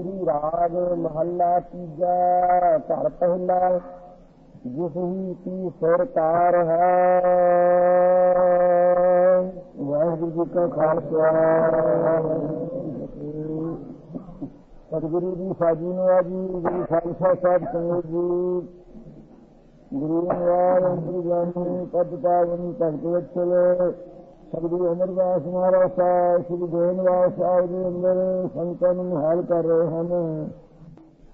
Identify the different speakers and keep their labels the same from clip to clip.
Speaker 1: ਸ੍ਰੀ ਰਾਗ ਮਹੱਲਾ ਤੀਜਾ ਘਰ ਪਹਿਲਾ, ਜਿਸ ਹੀ ਕੀ ਸਰਕਾਰ ਹੈ। ਵਾਹਿਗੁਰੂ ਜੀ ਕਾ ਖਾਲਸਾ। ਸਤਿਗੁਰੂ ਜੀ ਸਾਜੀ ਨੂੰ ਆ ਜੀ, ਗੁਰੂ ਖਾਲਸਾ ਸਾਹਿਬ ਸੰਗਤ ਜੀ। ਗੁਰੂ ਨਿਵਾਰ ਅੰਤਰ ਜਾਨੀ ਪਦ ਪਾਵਨ ਭਗਤ ਵਤਸਲ ਸਤਿਗੁਰੂ ਅਮਰਦਾਸ ਮਹਾਰਾਜ ਸਾਹਿਬ, ਸ੍ਰੀ ਗੋਇੰਦਵਾਲ ਸਾਹਿਬ ਦੇ ਅੰਦਰ ਸੰਤਾਂ ਨੂੰ ਹਾਲ ਕਰ ਰਹੇ ਹਨ।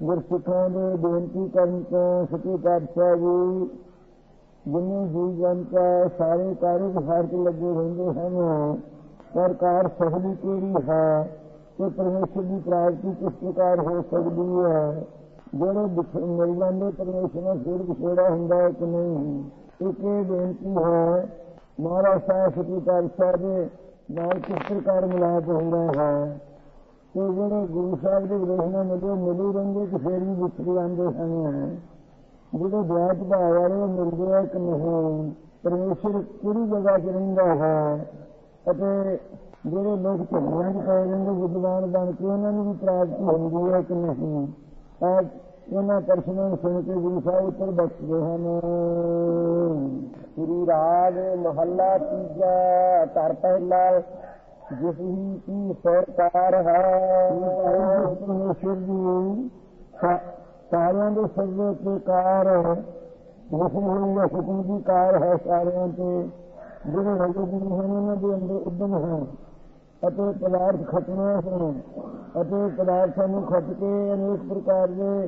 Speaker 1: ਗੁਰਸਿੱਖਾਂ ਦੇ ਬੇਨਤੀ ਕਰਨ ਤੋਂ ਸੱਚੇ ਪਾਤਸ਼ਾਹ ਜੀ, ਜਿੰਨੇ ਜੀ ਜਨਤਾ ਸਾਰੇ ਕਾਰਜ ਵਿਹਾਰ ਤੇ ਲੱਗੇ ਰਹਿੰਦੇ ਹਨ ਸਰਕਾਰ ਸਹਲੀ ਕਿਹੜੀ ਹੈ? ਕਿ ਪਰਮੇਸ਼ਰ ਦੀ ਪ੍ਰਾਪਤੀ ਕਿਸ ਪ੍ਰਕਾਰ ਹੋ ਸਕਦੀ ਹੈ? ਜਿਹੜੇ ਮਿਲ ਜਾਂਦੇ ਪਰਮੇਸ਼ਰ ਨਾਲ ਫਿਰ ਵਿਛੋੜਾ ਹੁੰਦਾ ਹੈ ਕਿ ਨਹੀਂ? ਇਹ ਬੇਨਤੀ ਹੈ? ਮਹਾਰਾਜ ਸਾਹਿਬ ਸ੍ਰੀ ਪਾਤਸ਼ਾਹ ਦੇ ਨਾਲ ਕਿਸ ਪ੍ਰਕਾਰ ਮਿਲਾਪ ਹੁੰਦਾ ਹੈ? ਤੇ ਜਿਹੜੇ ਗੁਰੂ ਸਾਹਿਬ ਦੇ ਵਿਰੋਧ ਨਾਲ ਮਿਲੇ ਰਹਿੰਦੇ ਕਿ ਫੇਰ ਵੀ ਵਿਛੜ ਜਾਂਦੇ ਹਨ ਜਿਹੜੇ ਵਿਆਜ ਭਾਅ ਵਾਲੇ ਮਿਲਦੇ ਆ ਕਿ ਨਹੀਂ? ਪਰਮੇਸ਼ਰ ਕਿਹੜੀ ਜਗ੍ਹਾ 'ਚ ਰਹਿੰਦਾ ਹੈ? ਅਤੇ ਜਿਹੜੇ ਲੋਕ ਝੰਡਿਆਂ 'ਚ ਪਏ ਰਹਿੰਦੇ ਵਿਦਵਾਨ ਬਣ ਕੇ ਉਹਨਾਂ ਨੂੰ ਵੀ ਪ੍ਰਾਪਤੀ ਹੁੰਦੀ ਹੈ ਕਿ ਨਹੀਂ? ਤਾਂ ਇਹਨਾਂ ਪ੍ਰਸ਼ਨਾਂ ਨੂੰ ਸੁਣ ਕੇ ਗੁਰੂ ਸਾਹਿਬ ਉੱਪਰ ਬਖਸ਼ਦੇ ਹਨ ਸ੍ਰੀ ਰਾਗ ਮਹੱਲਾ ਤੀਜਾ ਘਰ ਪਹਿਲਾ ਜਿਸ ਹੀ ਕੀ ਸਰਕਾਰ ਹੈ ਪਰਮੇਸ਼ਰ ਦੀ ਸਾ- ਸਾਰਿਆਂ ਦੇ ਸਰਵੇ ਤੇ ਕਾਰ ਹੁਕਮ ਦਾ ਹੁਕਮ ਦੀ ਕਾਰ ਹੈ ਸਾਰਿਆਂ ਤੇ ਜਿਹੜੇ ਰਜੋ ਗੁਰੂ ਹਨ ਉਹਨਾਂ ਦੇ ਅੰਦਰ ਉਦਮ ਹੈ ਅਤੇ ਪਦਾਰਥ ਖਤਮੇ ਹਨ ਅਤੇ ਪਦਾਰਥਾਂ ਨੂੰ ਖੱਟ ਕੇ ਅਨੇਕ ਪ੍ਰਕਾਰ ਦੇ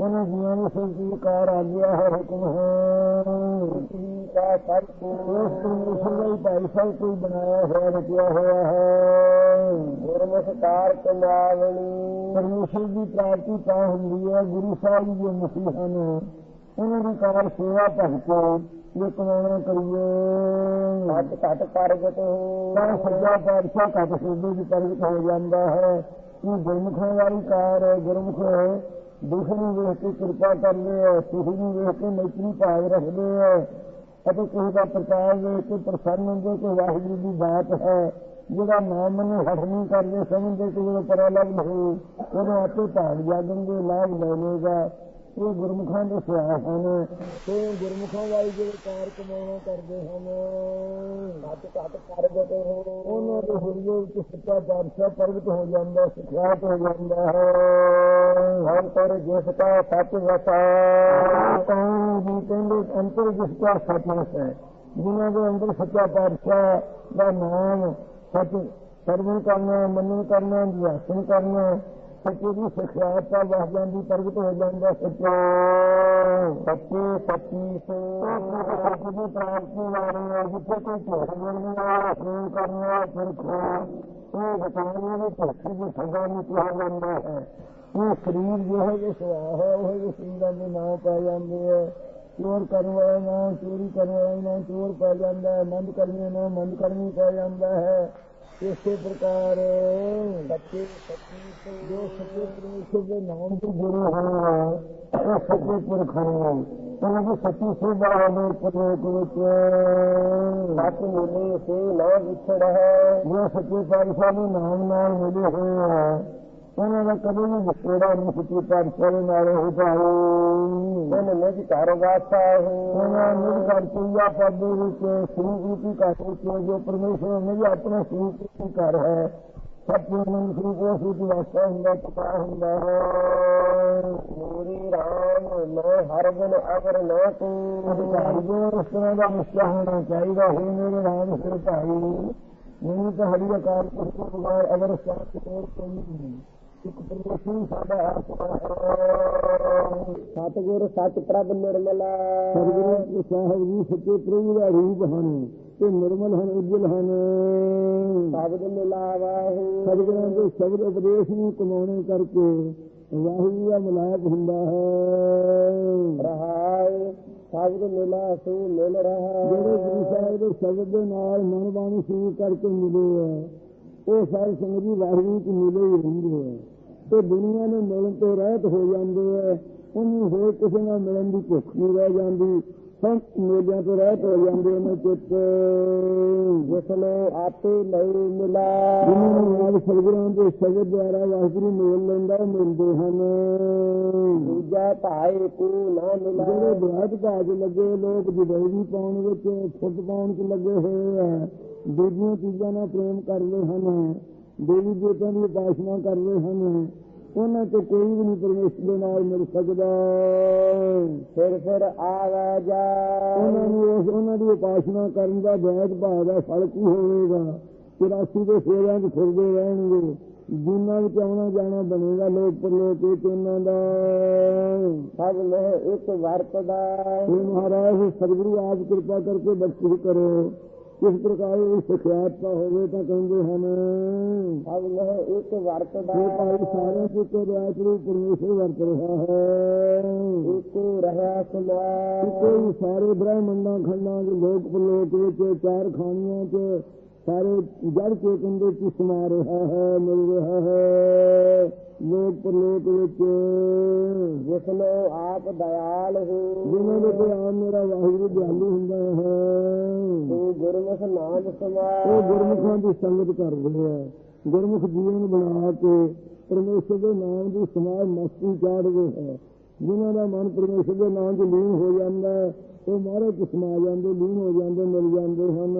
Speaker 1: ਉਹਨਾਂ ਨੂੰ ਸਰਕਾਰ ਆ ਗਿਆ ਹੈ ਹੁਕਮ ਹੈ। ਦਾ ਸਭ ਉਸ ਦਾ ਹੀ ਭਾਈ ਸਾਹਿਬ ਕੋਈ ਬਣਾਇਆ ਹੋਇਆ ਰਚਿਆ ਹੋਇਆ ਹੈ। ਗੁਰਮੁਖਕਾਰ ਕਮਾਵਣੀ ਪਰਮੇਸ਼ਰ ਦੀ ਪ੍ਰਾਪਤੀ ਤਾਂ ਹੁੰਦੀ ਹੈ ਗੁਰੂ ਸਾਹਿਬ ਜੀ ਮਸੀਹ ਹਨ ਉਹਨਾਂ ਦੀ ਕਾਰ ਸੇਵਾ ਭਗਤ ਇਹ ਕਮਾਉਣਾ ਕਰੀਏ। ਘੱਟ ਘੱਟ ਹੋ ਤਾਂ ਸੱਜਾ ਪਾਤਸ਼ਾਹ ਘੱਟ ਸਿੱਧੇ ਦੀ ਪ੍ਰਗਟ ਹੋ ਜਾਂਦਾ ਹੈ। ਇਹ ਗੁਰਮੁਖਾਂ ਵਾਲੀ ਕਾਰ ਹੈ ਗੁਰਮੁਖ ਦੁੱਖ ਵੇਖ ਕੇ ਕਿਰਪਾ ਕਰਦੇ ਹੈ ਤੁਸੀਂ ਵੇਖ ਕੇ ਮੈਤਰੀ ਭਾਵ ਰੱਖਦੇ ਹੈ। ਅਤੇ ਕਿਸੇ ਦਾ ਪ੍ਰਚਾਰ ਵੇਖ ਕੇ ਪ੍ਰਸੰਨ ਹੁੰਦੇ ਕਿ ਵਾਹਿਗੁਰੂ ਦੀ ਬਾਤ ਹੈ, ਜਿਹੜਾ ਨਾਮ ਨੂੰ ਹੱਥ ਨਹੀਂ ਕਰਦੇ, ਸਮਝਦੇ ਕਿ ਜਦੋਂ ਪਰਾ ਨਹੀਂ, ਉਹਨੂੰ ਆਪੇ ਭਾਗ ਜਾਣਗੇ ਲਾਭ ਲੈ ਲੇਗਾ ਇਹ ਗੁਰਮੁਖਾਂ ਦੇ ਸਿਆਹ ਹਨ। ਤੇ ਗੁਰਮੁਖਾਂ ਵਾਲੀ ਜਿਹੜੇ ਕਾਰ ਕਮਾਉਣਾ ਕਰਦੇ ਹਨ। ਘੱਟ ਘੱਟ ਪ੍ਰਗਟ ਹੋ। ਉਹਨਾਂ ਦੇ ਹਿਰਦੇ ਵਿੱਚ ਸੱਚਾ ਪਾਤਸ਼ਾਹ ਪ੍ਰਗਟ ਹੋ ਜਾਂਦਾ ਸਿਖਿਆਤ ਹੋ ਜਾਂਦਾ ਹੈ। ਹਰ ਪਰ ਜਿਸ ਦਾ ਸੱਚ ਵਸਾ ਤਾਂ ਜੀ ਕਹਿੰਦੇ ਅੰਤਰ ਜਿਸ ਦਾ ਸੱਚ ਵਸਾ। ਜਿਨ੍ਹਾਂ ਦੇ ਅੰਦਰ ਸੱਚਾ ਪਾਤਸ਼ਾਹ ਦਾ ਨਾਮ ਸੱਚ ਸਰਵਨ ਕਰਨਾ ਮੰਨਣ ਕਰਨਾ ਅਭਿਆਸਨ ਕਰਨਾ ਸੱਚੇ ਸਿਖਿਆਤ ਦਾ ਵਸ ਜਾਂਦੀ ਪ੍ਰਗਟ ਹੋ ਜਾਂਦਾ ਸੱਚਾ ਸੱਚੇ ਸੱਚੀ ਸੋ ਸੱਚ ਦੀ ਪ੍ਰਾਪਤੀ ਵਾਲੀ ਜਿੱਥੇ ਕੋਈ ਝੂਠ ਬੋਲਣਾ ਫੋਨ ਕਰਨਾ ਫਿਰ ਖੋ ਇਹ ਬਤਾਉਣੇ ਦੇ ਝੂਠ ਦੀ ਸਜ਼ਾ ਨੂੰ ਕਿਹਾ ਜਾਂਦਾ ਹੈ। ਇਹ ਸਰੀਰ ਜਿਹੋ ਜਿਹਾ ਸੁਭਾਅ ਹੈ, ਉਹ ਜਿਹੇ ਸਰੀਰਾਂ ਦੇ ਨਾਮ ਪੈ ਜਾਂਦੇ ਹੈ। ਚੋਰ ਕਰਨ ਵਾਲਾ ਨਾਮ ਚੋਰੀ ਕਰਨ ਵਾਲਾ ਨਾਮ ਚੋਰ ਪੈ ਜਾਂਦਾ ਹੈ। ਮੰਦ ਕਰਮੀ ਨਾਮ ਮੰਦ ਕਰਮੀ ਪੈ ਜਾਂਦਾ ਹੈ। ਇਸੇ ਪ੍ਰਕਾਰ ਸੱਚੇ ਸੱਚੀ ਜੋ ਸੱਚੇ ਪਰਮੇਸ਼ਰ ਦੇ ਨਾਮ ਦੇ ਗੁਰੂ ਹਨ ਉਹ ਸੱਚੇ ਪੁਰਖ ਹਨ ਉਹਨਾਂ ਦੀ ਸੱਚੀ ਸੇਵਾ ਹੋਵੇ ਪ੍ਰਵੇਕ ਵਿੱਚ ਸੱਚ ਮਿਲੇ ਸੇ ਨਾ ਵਿਛੜ। ਹੈ ਜੋ ਸੱਚੇ ਪਾਤਸ਼ਾਹ ਦੇ ਨਾਮ ਨਾਲ ਮਿਲੇ ਹੋਏ ਹੈ ਉਹਨਾਂ ਦਾ ਕਦੇ ਵੀ ਵਿਛੜਾ ਨਹੀਂ ਸੱਚੇ ਪਾਤਸ਼ਾਹ ਨਾਲ ਹੋ ਜਾਏ ਉਹਨਾਂ ਜੀ ਘਰ ਵਾਸਤਾ ਹੈ ਉਹਨਾਂ ਨੇ ਪੂਜਾ ਪਦ ਵਿੱਚ। ਸ੍ਰੀ ਰੂਪੀ ਘਰ ਵਿੱਚ ਜੋ ਪਰਮੇਸ਼ਰ ਨੇ ਵੀ ਆਪਣਾ ਸ੍ਰੀ ਰੂਪੀ ਘਰ ਹੈ। ਸਭ ਨੂੰ ਸ੍ਰੀ ਕੋ ਸ੍ਰੀ ਵਾਸਤਾ ਹੁੰਦਾ ਪਤਾ ਹੁੰਦਾ ਹੈ। ਮੂਰੀ ਰਾਮ ਮੈਂ ਹਰ ਦਿਨ ਅਗਰ ਨਾ ਤੂੰ ਜੋ ਇਸ ਤਰ੍ਹਾਂ ਦਾ ਮੁਸਲਾ ਹੋਣਾ ਚਾਹੀਦਾ ਹੈ ਮੇਰੇ ਰਾਮ ਸਿਰ ਭਾਈ। ਮੈਨੂੰ ਤਾਂ ਹਰੀ ਅਕਾਲ ਪੁਰਖ ਤੋਂ ਬਗੈਰ ਅਗਰ ਸਾਥ ਕੋਈ ਨਹੀਂ। ਇੱਕ ਪਰਮੇਸ਼ਰ ਸਾਡਾ ਸਤਿਗੁਰ ਸੱਚ ਪ੍ਰਭ ਨਿਰਮਲਾ। ਸਤਿਗੁਰੂ ਸਾਹਿਬ ਜੀ ਸੱਚੇ ਪ੍ਰਭੂ ਦਾ ਰੂਪ ਹਨ ਤੇ ਨਿਰਮਲ ਹਨ ਉਜਲ ਹਨ। ਸ਼ਬਦ ਮਿਲਾਵਾ ਸਤਿਗੁਰਾਂ ਦੇ ਸ਼ਬਦ ਉਪਦੇਸ਼ ਨੂੰ ਕਮਾਉਣੇ ਕਰਕੇ ਵਾਹਿਗੁਰੂ ਦਾ ਮਲਾਪ ਹੁੰਦਾ ਹੈ। ਰਹਾਉ ਸ਼ਬਦ ਮਿਲਾ ਸੂ ਮਿਲ ਰਹਾ ਜਿਹੜੇ ਗੁਰੂ ਸਾਹਿਬ ਦੇ ਸ਼ਬਦ ਦੇ ਨਾਲ ਮਨ ਬਾਣੀ ਸੀ ਕਰਕੇ ਮਿਲੇ ਹੈ ਉਹ ਸਾਰੇ ਸੰਗਤ ਜੀ ਵਾਹਿਗੁਰੂ ਚ ਮਿਲੇ ਹੀ ਰਹਿੰਦੇ ਹੈ। ਤੇ ਦੁਨੀਆ ਨੂੰ ਮਿਲਣ ਤੋਂ ਰਹਿਤ ਹੋ ਜਾਂਦੇ ਹੈ ਉਹਨੂੰ ਹੋਰ ਕਿਸੇ ਨਾਲ ਮਿਲਣ ਦੀ ਭੁੱਖ ਨਹੀਂ ਰਹਿ ਜਾਂਦੀ। ਸਭ ਮੇਲਿਆਂ ਤੋਂ ਰਹਿਤ ਹੋ ਜਾਂਦੇ ਨੇ ਚਿੱਤ। ਜਿਸ ਆਪੇ ਨਹੀਂ ਮਿਲਾ। ਜਿਹਨਾਂ ਨੂੰ ਆਪ ਸਤਿਗੁਰਾਂ ਦੇ ਸ਼ਬਦ ਦੁਆਰਾ ਵਾਹਿਗੁਰੂ ਮੇਲ ਲੈਂਦਾ ਮਿਲਦੇ ਹਨ। ਦੂਜਾ ਭਾਏ ਕੋ ਨਾ ਮਿਲਾ। ਜਿਹੜੇ ਬਰਾਤ ਭਾਜ ਲੱਗੇ, ਲੋਕ ਜਦੈਵੀ ਪਾਉਣ ਵਿੱਚ ਫੁੱਟ ਪਾਉਣ ਚ ਲੱਗੇ ਹੋਏ ਆ। ਦੂਜੀਆਂ ਚੀਜ਼ਾਂ ਨਾਲ ਪ੍ਰੇਮ ਕਰਦੇ ਹਨ। ਦੇਵੀ ਦੇਵਤਿਆਂ ਦੀ ਉਪਾਸਨਾ ਕਰਦੇ ਹਨ। ਉਹਨਾਂ ਤੋਂ ਕੋਈ ਵੀ ਨਹੀਂ ਪਰਮੇਸ਼ਰ ਦੇ ਨਾਲ ਮਿਲ ਸਕਦਾ। ਫਿਰ ਫਿਰ ਆਵਾ ਜਾ। ਉਹਨਾਂ ਨੂੰ ਉਸ ਉਹਨਾਂ ਦੀ ਉਪਾਸਨਾ ਕਰਨ ਦਾ ਬੈਦ ਭਾਵ ਦਾ ਫਲ ਕੀ ਹੋਵੇਗਾ? 84 ਦੇ ਫੇਰਿਆਂ 'ਚ ਫਿਰਦੇ ਰਹਿਣਗੇ। ਜਿਨ੍ਹਾਂ ਵਿੱਚ ਆਉਣਾ ਜਾਣਾ ਬਣੇਗਾ ਲੋਕ ਪਰਲੋਕ ਵਿੱਚ ਉਹਨਾਂ ਦਾ। ਸਭ ਨੇ ਇੱਕ ਵਰਤਦਾ ਇਹ ਮਹਾਰਾਜ ਸਤਿਗੁਰੂ ਆਪ ਕਿਰਪਾ ਕਰਕੇ ਬਖਸ਼ਿਸ਼ ਕਰੋ। ਇਸ ਪ੍ਰਕਾਰ ਸਿਖਿਆਤਾ ਹੋਵੇ ਤਾਂ ਕਹਿੰਦੇ ਹਨ। ਸਭ ਨੇ ਇੱਕ ਵਰਤਦਾ ਇਹ ਭਾਈ ਸਾਰੇ ਸਿੱਕੇ ਰਾਜਰੂ ਪਰਮੇਸ਼ਰ ਵਰਤ ਰਿਹਾ ਹੈ। ਇੱਕ ਰਹਾ ਸਮਾ ਕੋਈ ਸਾਰੇ ਬ੍ਰਹਮੰਡਾਂ ਖੰਡਾਂ ਦੇ ਲੋਕ ਪਰਲੋਕ ਵਿੱਚ ਚਾਰ ਖਾਣੀਆਂ 'ਚ ਸਾਰੇ ਜੜ ਕੇ ਕੰਦੇ ਚ ਸਮਾ ਰਿਹਾ ਹੈ ਮਿਲ ਰਿਹਾ ਹੈ। ਲੋਕ ਪਰਲੋਕ ਵਿੱਚ ਜਿਸ ਨੂੰ ਆਪ ਦਇਆਲ ਹੋ। ਜਿਨ੍ਹਾਂ ਦੇ ਆਪ ਮੇਰਾ ਵਾਹਿਗੁਰੂ ਦਿਆਲੂ ਹੁੰਦਾ ਹੈ। ਉਹ ਗੁਰਮੁਖ ਨਾਮ ਸਮਾ ਉਹ ਗੁਰਮੁਖਾਂ ਦੀ ਸੰਗਤ ਕਰਦੇ ਹੈ ਗੁਰਮੁਖ ਜੀਵਨ ਬਣਾ ਕੇ ਪਰਮੇਸ਼ਰ ਦੇ ਨਾਮ ਦੀ ਸਮਾਜ ਮਸਤੀ ਚਾੜਦੇ ਹੈ ਜਿਨ੍ਹਾਂ ਦਾ ਮਨ ਪਰਮੇਸ਼ਰ ਦੇ ਨਾਮ 'ਚ ਲੀਨ ਹੋ ਜਾਂਦਾ ਹੈ ਉਹ ਮਹਾਰਾਜ ਚ ਸਮਾ ਜਾਂਦੇ ਲੀਨ ਹੋ ਜਾਂਦੇ ਮਿਲ ਜਾਂਦੇ ਹਨ।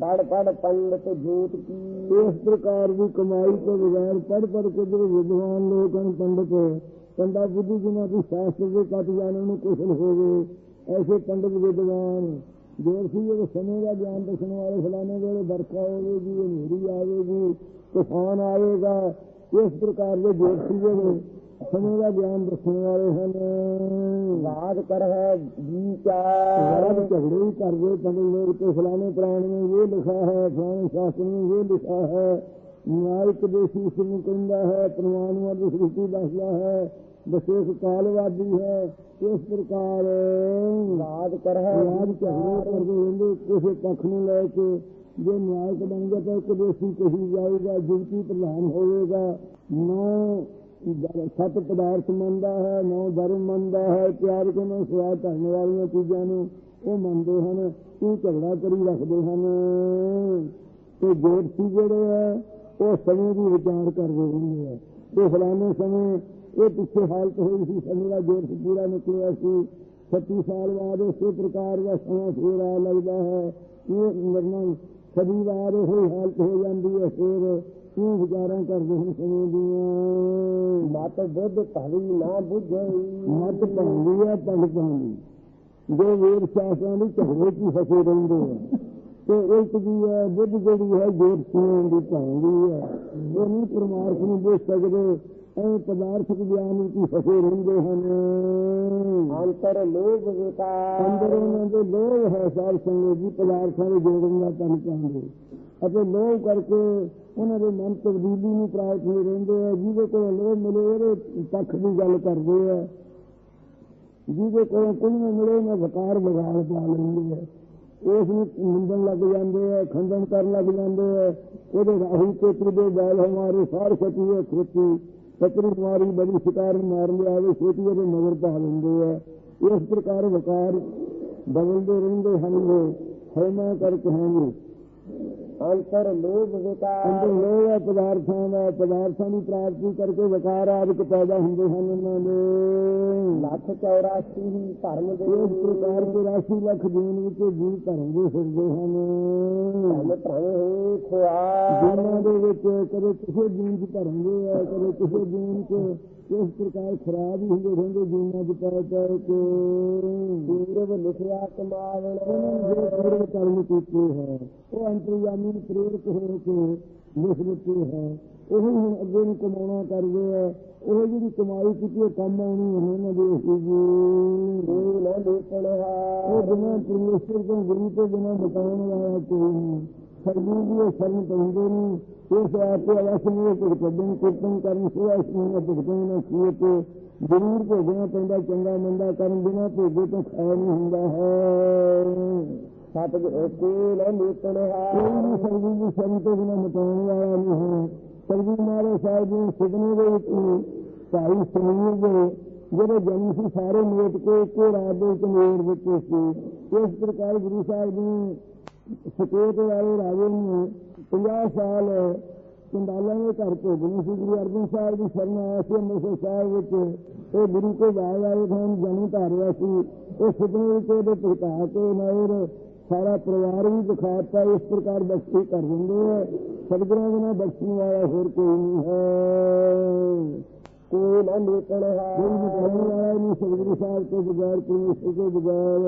Speaker 1: ਪੜ ਪੜ ਪੰਡਤ ਜੋਤ ਕੀ? ਇਸ ਪ੍ਰਕਾਰ ਦੀ ਕਮਾਈ ਤੋਂ ਬਗੈਰ ਪੜ ਪੜ ਕੇ ਜਿਹੜੇ ਵਿਦਵਾਨ ਲੋਕ ਹਨ ਪੰਡਤ ਪੰਡਾ ਬੁੱਧੀ ਜਿਨ੍ਹਾਂ ਦੀ ਸ਼ਾਸਤਰ ਦੇ ਕੱਟ ਜਾਣਨ ਨੂੰ ਕੁਸ਼ਲ ਹੋਵੇ ਐਸੇ ਪੰਡਤ ਵਿਦਵਾਨ ਜੋ ਸੀ ਇਹ ਸਮੇਂ ਦਾ ਗਿਆਨ ਦੱਸਣ ਵਾਲੇ ਫਲਾਣੇ ਵੇਲੇ ਵਰਖਾ ਹੋਵੇਗੀ ਹਨੇਰੀ ਆਵੇਗੀ ਤੂਫਾਨ ਆਵੇਗਾ ਇਸ ਪ੍ਰਕਾਰ ਦੇ ਜੋਤਸ਼ੀ ਜਿਹੜੇ ਸਮੇਂ ਦਾ ਗਿਆਨ ਦੱਸਣ ਵਾਲੇ ਹਨ। ਬਾਤ ਕਰ ਹੈ ਜੀ ਚਾਰ ਝਗੜੇ ਹੀ ਕਰਦੇ ਪੰਡਤ ਲੋਕ ਤੇ ਫਲਾਣੇ ਪ੍ਰਾਣ में ये लिखा है फलाने शास्त्र में ये लिखा है न्यायिक देशी इसमें कहता है प्रमाणवाद श्रुति ਦੱਸਦਾ ਹੈ ਵਿਸ਼ੇਸ਼ ਕਾਲਵਾਦੀ ਹੈ ਇਸ ਪ੍ਰਕਾਰ ਬਾਤ ਕਰ ਹੈ ਯਾਦ ਝਗੜੇ ਕਰਦੇ ਰਹਿੰਦੇ ਕਿਸੇ ਪੱਖ ਨੂੰ ਲੈ ਕੇ ਜੇ ਨਿਆਇਕ ਬਣ ਗਿਆ ਤਾਂ ਇੱਕ ਦੇਸੀ ਕਹੀ ਜਾਏਗਾ ਜੁਗਤੀ ਪ੍ਰਧਾਨ ਹੋਵੇਗਾ ਨਾ ਸਤ ਪਦਾਰਥ ਮੰਨਦਾ ਹੈ, ਨੌ ਧਰਮ ਮੰਨਦਾ ਹੈ, ਪਿਆਰ ਕੇ ਨਾਲ ਸਵਾਦ ਕਰਨ ਵਾਲੀਆਂ ਚੀਜ਼ਾਂ ਨੂੰ ਉਹ ਮੰਨਦੇ ਹਨ, ਉਹ ਝਗੜਾ ਕਰੀ ਰੱਖਦੇ ਹਨ। ਤੇ ਜੋਤਸ਼ੀ ਜਿਹੜੇ ਆ ਉਹ ਸਮੇਂ ਦੀ ਵਿਚਾਰ ਕਰਦੇ ਰਹਿੰਦੇ ਆ ਇਹ ਫਲਾਣੇ ਸਮੇਂ ਇਹ ਪਿੱਛੇ ਹਾਲਤ ਹੋਈ ਸੀ, ਸਮੇਂ ਦਾ ਜੋਤਸ਼ ਪੂਰਾ ਨਿਕਲਿਆ ਸੀ। 36 ਸਾਲ ਬਾਅਦ ਉਸੇ ਪ੍ਰਕਾਰ ਦਾ ਸਮਾਂ ਫੇਰ ਆ ਲੱਗਦਾ ਹੈ। ਇਹ ਨਿਰਣਾ ਸਦੀ ਬਾਅਦ ਉਹ ਹਾਲਤ ਹੋ ਜਾਂਦੀ ਹੈ, ਫੇਰ ਉਹ ਵਿਚਾਰਾਂ ਕਰਦੇ ਹਨ ਸਮੇਂ ਦੀਆਂ ਮਤ ਬੁੱਧ ਭਾਵੀ ਨਾ ਬੁੱਝਈ ਮਤ ਪਾਉਂਦੀ ਹੈ ਪੰਡ ਜੋ ਵੇਦ ਸ਼ਾਸਤਰਾਂ ਦੀ ਝਗੜੇ ਚ ਫਸੇ ਰਹਿੰਦੇ ਆ। ਤੇ ਇੱਕ ਦੀ ਹੈ ਬੁੱਧ ਜਿਹੜੀ ਹੈ ਜੋਤਸ਼ੀਆਂ ਦੀ ਪਾਉਂਦੀ ਹੈ ਉਹ ਨਹੀਂ ਪਰਮਾਰਥ ਨੂੰ ਦੇਖ ਸਕਦੇ ਐ ਪਦਾਰਥਕ ਗਿਆਨ ਵਿੱਚ ਫਸੇ ਰਹਿੰਦੇ ਹਨ। ਅੰਤਰ ਲੋਭ ਵਿਕਾਰ। ਅੰਦਰ ਉਹਨਾਂ ਦੇ ਲੋਭ ਹੈ ਸਾਰ ਸੰਗਤ ਜੀ ਪਦਾਰਥਾਂ ਦੇ ਜੋੜਨ ਦਾ ਤਨ ਚਾਹੁੰਦੇ ਅਤੇ ਲੋਭ ਕਰਕੇ ਉਹਨਾਂ ਦੇ ਮਨ ਤਬਦੀਲੀ ਨੂੰ ਪ੍ਰਾਪਤ ਹੋ ਰਹਿੰਦੇ ਆ, ਜਿਹਦੇ ਕੋਲ ਲੋਭ ਮਿਲੇ, ਉਹਦੇ ਪੱਖ ਦੀ ਗੱਲ ਕਰਦੇ ਆ। ਜਿਹਦੇ ਕੋਲ ਕੋਈ ਨਾ ਮਿਲੇ ਨਾ ਵਕਾਰ ਵਿਗਾੜ ਪਾ ਲੈਂਦੇ ਆ। ਉਸ ਨੂੰ ਨਿੰਦਣ ਲੱਗ ਜਾਂਦੇ ਆ, ਖੰਡਨ ਕਰਨ ਲੱਗ ਜਾਂਦੇ ਆ। ਉਹਦੇ ਰਾਹੀ ਚੇਤਰ ਦੇ ਬੈਲ ਹਮਾਰੇ ਸਾਰ ਸਤੀ ਹੈ, ਖੇਤੀ। ਸਤਰੀ ਮਾਰੀ ਬੜੀ ਸ਼ਿਕਾਰ ਮਾਰ ਲਿਆਵੇ ਛੇਤੀ ਉਹਦੇ ਨਜ਼ਰ ਪਾ ਲੈਂਦੇ ਆ। ਇਸ ਪ੍ਰਕਾਰ ਵਕਾਰ ਬਦਲਦੇ ਰਹਿੰਦੇ ਹਨ ਉਹ ਹਉਮੈ ਕਰਕੇ ਹਨ ਅੰਤਰ ਲੋਭ ਵਿਕਾਰ ਅੰਦਰ ਲੋਭ ਹੈ ਪਦਾਰਥਾਂ ਦਾ ਪਦਾਰਥਾਂ ਦੀ ਪ੍ਰਾਪਤੀ ਕਰਕੇ ਵਿਕਾਰ ਆਦਿਕ ਪੈਦਾ ਹੁੰਦੇ ਹਨ ਉਹਨਾਂ ਦੇ। ਲੱਖ 84 ਹੀ ਧਰਮ ਦੇ ਇਸ ਪ੍ਰਕਾਰ ਦੇ ਰਾਸ਼ੀ ਲੱਖ ਜੀਵਨ ਵਿੱਚ ਜੀ ਧਰਮ ਦੇ ਫਿਰਦੇ ਹਨ। ਧਰਮ ਧਰਮ ਹੋਏ ਖੁਆ ਜਿਨ੍ਹਾਂ ਦੇ ਵਿੱਚ ਕਦੇ ਕਿਸੇ ਜੀਵਨ ਚ ਧਰਮ ਦੇ ਆ ਕਦੇ ਕਿਸੇ ਜੀਵਨ ਚ ਇਸ ਪ੍ਰਕਾਰ ਖਰਾਬ ਹੁੰਦੇ ਰਹਿੰਦੇ ਜੀਵਨਾਂ ਚ ਪੈ ਪੈ ਕੇ। ਪੂਰਵ ਲਿਖਿਆ ਕਮਾਵਣ ਉਹਨਾਂ ਪੂਰਵ ਕਰਮ ਕੀਤੇ ਹੈ, ਉਹ ਅੰਤਰਯਾਮੀ ਪ੍ਰੇਰਿਤ ਹੋ ਕੇ ਲਿਖ ਦਿੱਤੇ ਹੈ। ਉਹ ਹੁਣ ਅੱਗੇ ਨੂੰ ਕਮਾਉਣਾ ਕਰਦੇ ਆ। ਉਹ ਜਿਹੜੀ ਕਮਾਈ ਕੀਤੀ ਉਹ ਕੰਮ ਆਉਣੀ ਹੈ, ਉਹਨਾਂ ਦੇ ਜੀ ਉਹ ਨਾ ਦੇਖਣ ਹੈ ਉਹ ਬਿਨਾਂ ਪਰਮੇਸ਼ਰ ਤੋਂ, ਗੁਰੂ ਤੋਂ ਬਿਨਾਂ ਬਤਾਉਣ ਵਾਲਾ ਕੋਈ ਨਹੀਂ ਸਰਦੀ ਦੀ ਇਹ ਸ਼ਰਨ ਪੈਂਦੇ ਨਹੀਂ ਇਸ ਆਪੇ ਅਵਸ ਨੂੰ ਕਰਨ ਸੇਵਾ ਇਸ ਨੂੰ ਭੁਗਤਣ, ਨਾ ਕੀਏ ਤੇ ਜ਼ਰੂਰ ਭੋਗਣਾ ਪੈਂਦਾ, ਚੰਗਾ ਮੰਦਾ ਕਰਨ ਬਿਨਾ ਭੋਗੇ ਤੋਂ ਖਾਇਆ ਨਹੀਂ ਹੁੰਦਾ। ਹੈ ਸਤਿਗੁਰ ਕੋਲ ਮੇਤਣ ਹੈ। ਕੋਈ ਵੀ ਸਰਦੀ ਦੀ ਸ਼ਰਨ ਤੋਂ ਬਿਨਾ ਮਟਾਉਣ ਵਾਲਾ ਨਹੀਂ ਹੈ। ਸਰਦੀ ਮਾਰੇ ਸਾਹਿਬ ਜੀ ਸੁਪਨੇ ਦੇ ਵਿੱਚ ਭਾਈ ਸਮੀਰ ਦੇ ਜਿਹੜੇ ਜਨਮ ਸੀ, ਸਾਰੇ ਮੇਟ ਕੇ ਇੱਕੋ ਰਾਤ ਦੇ ਵਿੱਚ ਮੇਰ ਵਿੱਚ ਸੀ। ਇਸ ਪ੍ਰਕਾਰ ਗੁਰੂ ਸਾਹਿਬ ਨੇ ਸਕੇਤ ਵਾਲੇ ਰਾਜੇ ਨੂੰ 50 ਸਾਲ ਚੰਡਾਲਾਂ ਦੇ ਘਰ ਭੋਗਣੀ ਸੀ। ਗੁਰੂ ਅਰਜਨ ਸਾਹਿਬ ਦੀ ਸ਼ਰਨ ਆਇਆ ਸੀ, ਅੰਮ੍ਰਿਤਸਰ ਸਾਹਿਬ ਵਿੱਚ। ਉਹ ਗੁਰੂ ਕੋ ਬਾਗ ਆਏ ਖਾਨ ਜਨਮ ਧਾਰਿਆ ਸੀ। ਉਹ ਸੁਪਨੇ ਵਿੱਚ ਉਹਦੇ ਪ੍ਰਕਾਸ਼ ਕੇ ਨੌਰ ਸਾਰਾ ਪਰਿਵਾਰ ਵੀ ਦਿਖਾਤਾ ਇਸ ਪ੍ਰਕਾਰ ਬਖਸ਼ੀ ਕਰ ਦਿੰਦੇ ਹੈ ਸਤਿਗੁਰਾਂ ਨਾਲ ਬਖਸ਼ਣ ਵਾਲਾ ਹੋਰ ਕੋਈ ਨਹੀਂ। ਹੈ ਕੋਈ ਨਾ ਲੇਟਣ ਹੈ। ਕੋਈ ਨਹੀਂ ਸਤਿਗੁਰੂ ਸਾਹਿਬ ਤੋਂ ਬਗੈਰ ਪਰਮੇਸ਼ਰ ਤੋਂ ਬਗੈਰ।